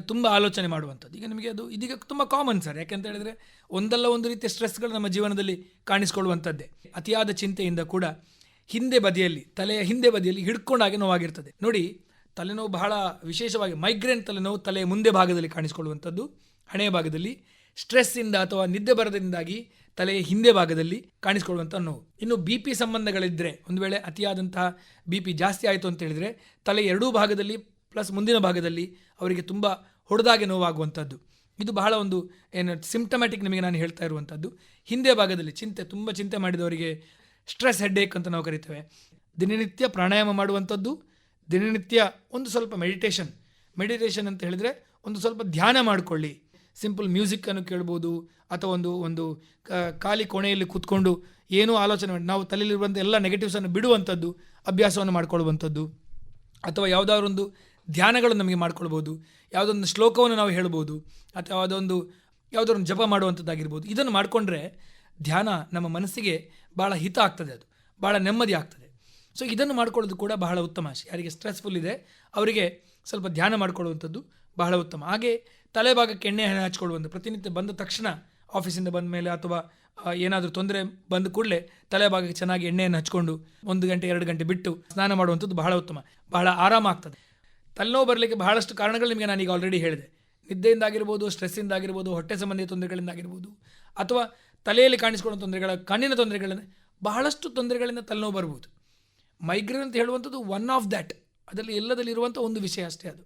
ತುಂಬ ಆಲೋಚನೆ ಮಾಡುವಂಥದ್ದು. ಈಗ ನಿಮಗೆ ಅದು ಇದೀಗ ತುಂಬ ಕಾಮನ್ ಸರ್. ಯಾಕೆಂತ ಹೇಳಿದ್ರೆ ಒಂದಲ್ಲ ಒಂದು ರೀತಿಯ ಸ್ಟ್ರೆಸ್ಗಳು ನಮ್ಮ ಜೀವನದಲ್ಲಿ ಕಾಣಿಸಿಕೊಳ್ಳುವಂಥದ್ದೇ. ಅತಿಯಾದ ಚಿಂತೆಯಿಂದ ಕೂಡ ಹಿಂದೆ ಬದಿಯಲ್ಲಿ ತಲೆಯ ಹಿಂದೆ ಬದಿಯಲ್ಲಿ ಹಿಡ್ಕೊಂಡಾಗೆ ನೋವಾಗಿರ್ತದೆ. ನೋಡಿ ತಲೆನೋವು ಬಹಳ ವಿಶೇಷವಾಗಿ ಮೈಗ್ರೇನ್ ತಲೆನೋವು ತಲೆಯ ಮುಂದೆ ಭಾಗದಲ್ಲಿ ಕಾಣಿಸಿಕೊಳ್ಳುವಂಥದ್ದು, ಹಣೆಯ ಭಾಗದಲ್ಲಿ ಸ್ಟ್ರೆಸ್ಸಿಂದ ಅಥವಾ ನಿದ್ದೆ ಬರದಿಂದಾಗಿ ತಲೆಯ ಹಿಂದೆ ಭಾಗದಲ್ಲಿ ಕಾಣಿಸಿಕೊಳ್ಳುವಂಥ ನೋವು. ಇನ್ನು ಬಿ ಪಿ ಸಂಬಂಧಗಳಿದ್ದರೆ ಒಂದು ವೇಳೆ ಅತಿಯಾದಂತಹ ಬಿ ಪಿ ಜಾಸ್ತಿ ಆಯಿತು ಅಂತ ಹೇಳಿದರೆ, ತಲೆ ಎರಡೂ ಭಾಗದಲ್ಲಿ ಪ್ಲಸ್ ಮುಂದಿನ ಭಾಗದಲ್ಲಿ ಅವರಿಗೆ ತುಂಬ ಹೊಡೆದಾಗೆ ನೋವಾಗುವಂಥದ್ದು. ಇದು ಬಹಳ ಒಂದು, ಏನು ಸಿಂಪ್ಟಮ್ಯಾಟಿಕ್ ನಿಮಗೆ ನಾನು ಹೇಳ್ತಾ ಇರುವಂಥದ್ದು. ಹಿಂದೆ ಭಾಗದಲ್ಲಿ ಚಿಂತೆ, ತುಂಬ ಚಿಂತೆ ಮಾಡಿದವರಿಗೆ ಸ್ಟ್ರೆಸ್ ಹೆಡ್ಡೇಕ್ ಅಂತ ನಾವು ಕರಿತೇವೆ. ದಿನನಿತ್ಯ ಪ್ರಾಣಾಯಾಮ ಮಾಡುವಂಥದ್ದು ದಿನನಿತ್ಯ ಒಂದು ಸ್ವಲ್ಪ ಮೆಡಿಟೇಷನ್ ಮೆಡಿಟೇಷನ್ ಅಂತ ಹೇಳಿದರೆ ಒಂದು ಸ್ವಲ್ಪ ಧ್ಯಾನ ಮಾಡಿಕೊಳ್ಳಿ. ಸಿಂಪಲ್ ಮ್ಯೂಸಿಕ್ಕನ್ನು ಕೇಳ್ಬೋದು, ಅಥವಾ ಒಂದು ಒಂದು ಖಾಲಿ ಕೋಣೆಯಲ್ಲಿ ಕೂತ್ಕೊಂಡು ಏನೂ ಆಲೋಚನೆ ಮಾಡಿ, ನಾವು ತಲೆಯಲ್ಲಿರುವಂಥ ಎಲ್ಲ ನೆಗೆಟಿವ್ಸನ್ನು ಬಿಡುವಂಥದ್ದು, ಅಭ್ಯಾಸವನ್ನು ಮಾಡ್ಕೊಳ್ಳುವಂಥದ್ದು, ಅಥವಾ ಯಾವುದಾದ್ರು ಒಂದು ಧ್ಯಾನಗಳು ನಮಗೆ ಮಾಡ್ಕೊಳ್ಬೋದು ಯಾವುದೊಂದು ಶ್ಲೋಕವನ್ನು ನಾವು ಹೇಳ್ಬೋದು, ಅಥವಾ ಯಾವುದೊಂದು ಯಾವುದಾದ್ರು ಒಂದು ಜಪ ಮಾಡುವಂಥದ್ದಾಗಿರ್ಬೋದು. ಇದನ್ನು ಮಾಡಿಕೊಂಡ್ರೆ ಧ್ಯಾನ ನಮ್ಮ ಮನಸ್ಸಿಗೆ ಭಾಳ ಹಿತ ಆಗ್ತದೆ ಅದು ಭಾಳ ನೆಮ್ಮದಿ ಆಗ್ತದೆ. ಸೊ ಇದನ್ನು ಮಾಡ್ಕೊಳ್ಳೋದು ಕೂಡ ಬಹಳ ಉತ್ತಮ. ಯಾರಿಗೆ ಸ್ಟ್ರೆಸ್ಫುಲ್ ಇದೆ, ಅವರಿಗೆ ಸ್ವಲ್ಪ ಧ್ಯಾನ ಮಾಡ್ಕೊಳ್ಳುವಂಥದ್ದು ಬಹಳ ಉತ್ತಮ. ಹಾಗೆ ತಲೆಭಾಗಕ್ಕೆ ಎಣ್ಣೆ ಹಚ್ಕೊಳ್ಳುವಂಥ ಪ್ರತಿನಿತ್ಯ ಬಂದ ತಕ್ಷಣ ಆಫೀಸಿಂದ ಬಂದ ಮೇಲೆ ಅಥವಾ ಏನಾದರೂ ತೊಂದರೆ ಬಂದ ಕೂಡಲೇ ತಲೆಭಾಗಕ್ಕೆ ಚೆನ್ನಾಗಿ ಎಣ್ಣೆಯನ್ನು ಹಚ್ಕೊಂಡು ಒಂದು ಗಂಟೆ, ಎರಡು ಗಂಟೆ ಬಿಟ್ಟು ಸ್ನಾನ ಮಾಡುವಂಥದ್ದು ಬಹಳ ಉತ್ತಮ. ಬಹಳ ಆರಾಮ ಆಗ್ತದೆ. ತಲೆನೋವು ಬರಲಿಕ್ಕೆ ಬಹಳಷ್ಟು ಕಾರಣಗಳು ನಿಮಗೆ ನಾನೀಗ ಆಲ್ರೆಡಿ ಹೇಳಿದೆ. ನಿದ್ದೆಯಿಂದಾಗಿರ್ಬೋದು ಸ್ಟ್ರೆಸ್ಸಿಂದಾಗಿರ್ಬೋದು ಹೊಟ್ಟೆ ಸಂಬಂಧಿಯ ತೊಂದರೆಗಳಿಂದ ಆಗಿರ್ಬೋದು, ಅಥವಾ ತಲೆಯಲ್ಲಿ ಕಾಣಿಸ್ಕೊಳ್ಳೋ ತೊಂದರೆಗಳ, ಕಣ್ಣಿನ ತೊಂದರೆಗಳನ್ನು ಬಹಳಷ್ಟು ತೊಂದರೆಗಳಿಂದ ತಲೆನೋವು ಬರ್ಬೋದು. ಮೈಗ್ರೇನ್ ಅಂತ ಹೇಳುವಂಥದ್ದು ಒನ್ ಆಫ್ ದ್ಯಾಟ್ ಅದರಲ್ಲಿ ಎಲ್ಲದಲ್ಲಿರುವಂಥ ಒಂದು ವಿಷಯ ಅಷ್ಟೇ ಅದು.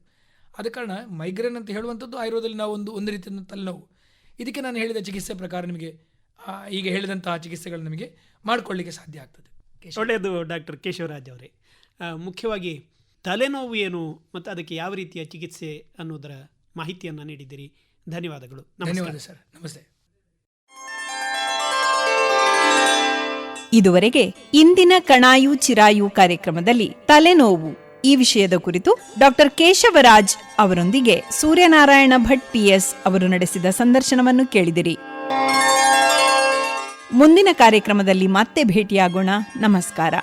ಆದ ಕಾರಣ ಮೈಗ್ರೇನ್ ಅಂತ ಹೇಳುವಂಥದ್ದು ಆಯುರ್ವೇದದಲ್ಲಿ ನಾವು ಒಂದು ಒಂದು ರೀತಿಯ ತಲೆನೋವು ಇದಕ್ಕೆ ನಾನು ಹೇಳಿದ ಚಿಕಿತ್ಸೆ ಪ್ರಕಾರ ನಿಮಗೆ ಈಗ ಹೇಳಿದಂತಹ ಚಿಕಿತ್ಸೆಗಳು ನಿಮಗೆ ಮಾಡಿಕೊಳ್ಳಿಕ್ಕೆ ಸಾಧ್ಯ ಆಗ್ತದೆ.
ಒಳ್ಳೆಯದು ಡಾಕ್ಟರ್ ಕೇಶವರಾಜ್ ಅವರೇ. ಮುಖ್ಯವಾಗಿ ತಲೆನೋವು ಏನು ಮತ್ತು ಅದಕ್ಕೆ ಯಾವ ರೀತಿಯ ಚಿಕಿತ್ಸೆ ಅನ್ನೋದರ ಮಾಹಿತಿಯನ್ನು ನೀಡಿದ್ದೀರಿ. ಧನ್ಯವಾದಗಳು.
ಧನ್ಯವಾದ ಸರ್. ನಮಸ್ತೆ.
ಇದುವರೆಗೆ ಇಂದಿನ ಕಣಾಯು ಚಿರಾಯು ಕಾರ್ಯಕ್ರಮದಲ್ಲಿ ತಲೆನೋವು. ಈ ವಿಷಯದ ಕುರಿತು ಡಾಕ್ಟರ್ ಕೇಶವರಾಜ್ ಅವರೊಂದಿಗೆ ಸೂರ್ಯನಾರಾಯಣ ಭಟ್ ಪಿಎಸ್ ಅವರು ನಡೆಸಿದ ಸಂದರ್ಶನವನ್ನು ಕೇಳಿದಿರಿ. ಮುಂದಿನ ಕಾರ್ಯಕ್ರಮದಲ್ಲಿ ಮತ್ತೆ ಭೇಟಿಯಾಗೋಣ. ನಮಸ್ಕಾರ.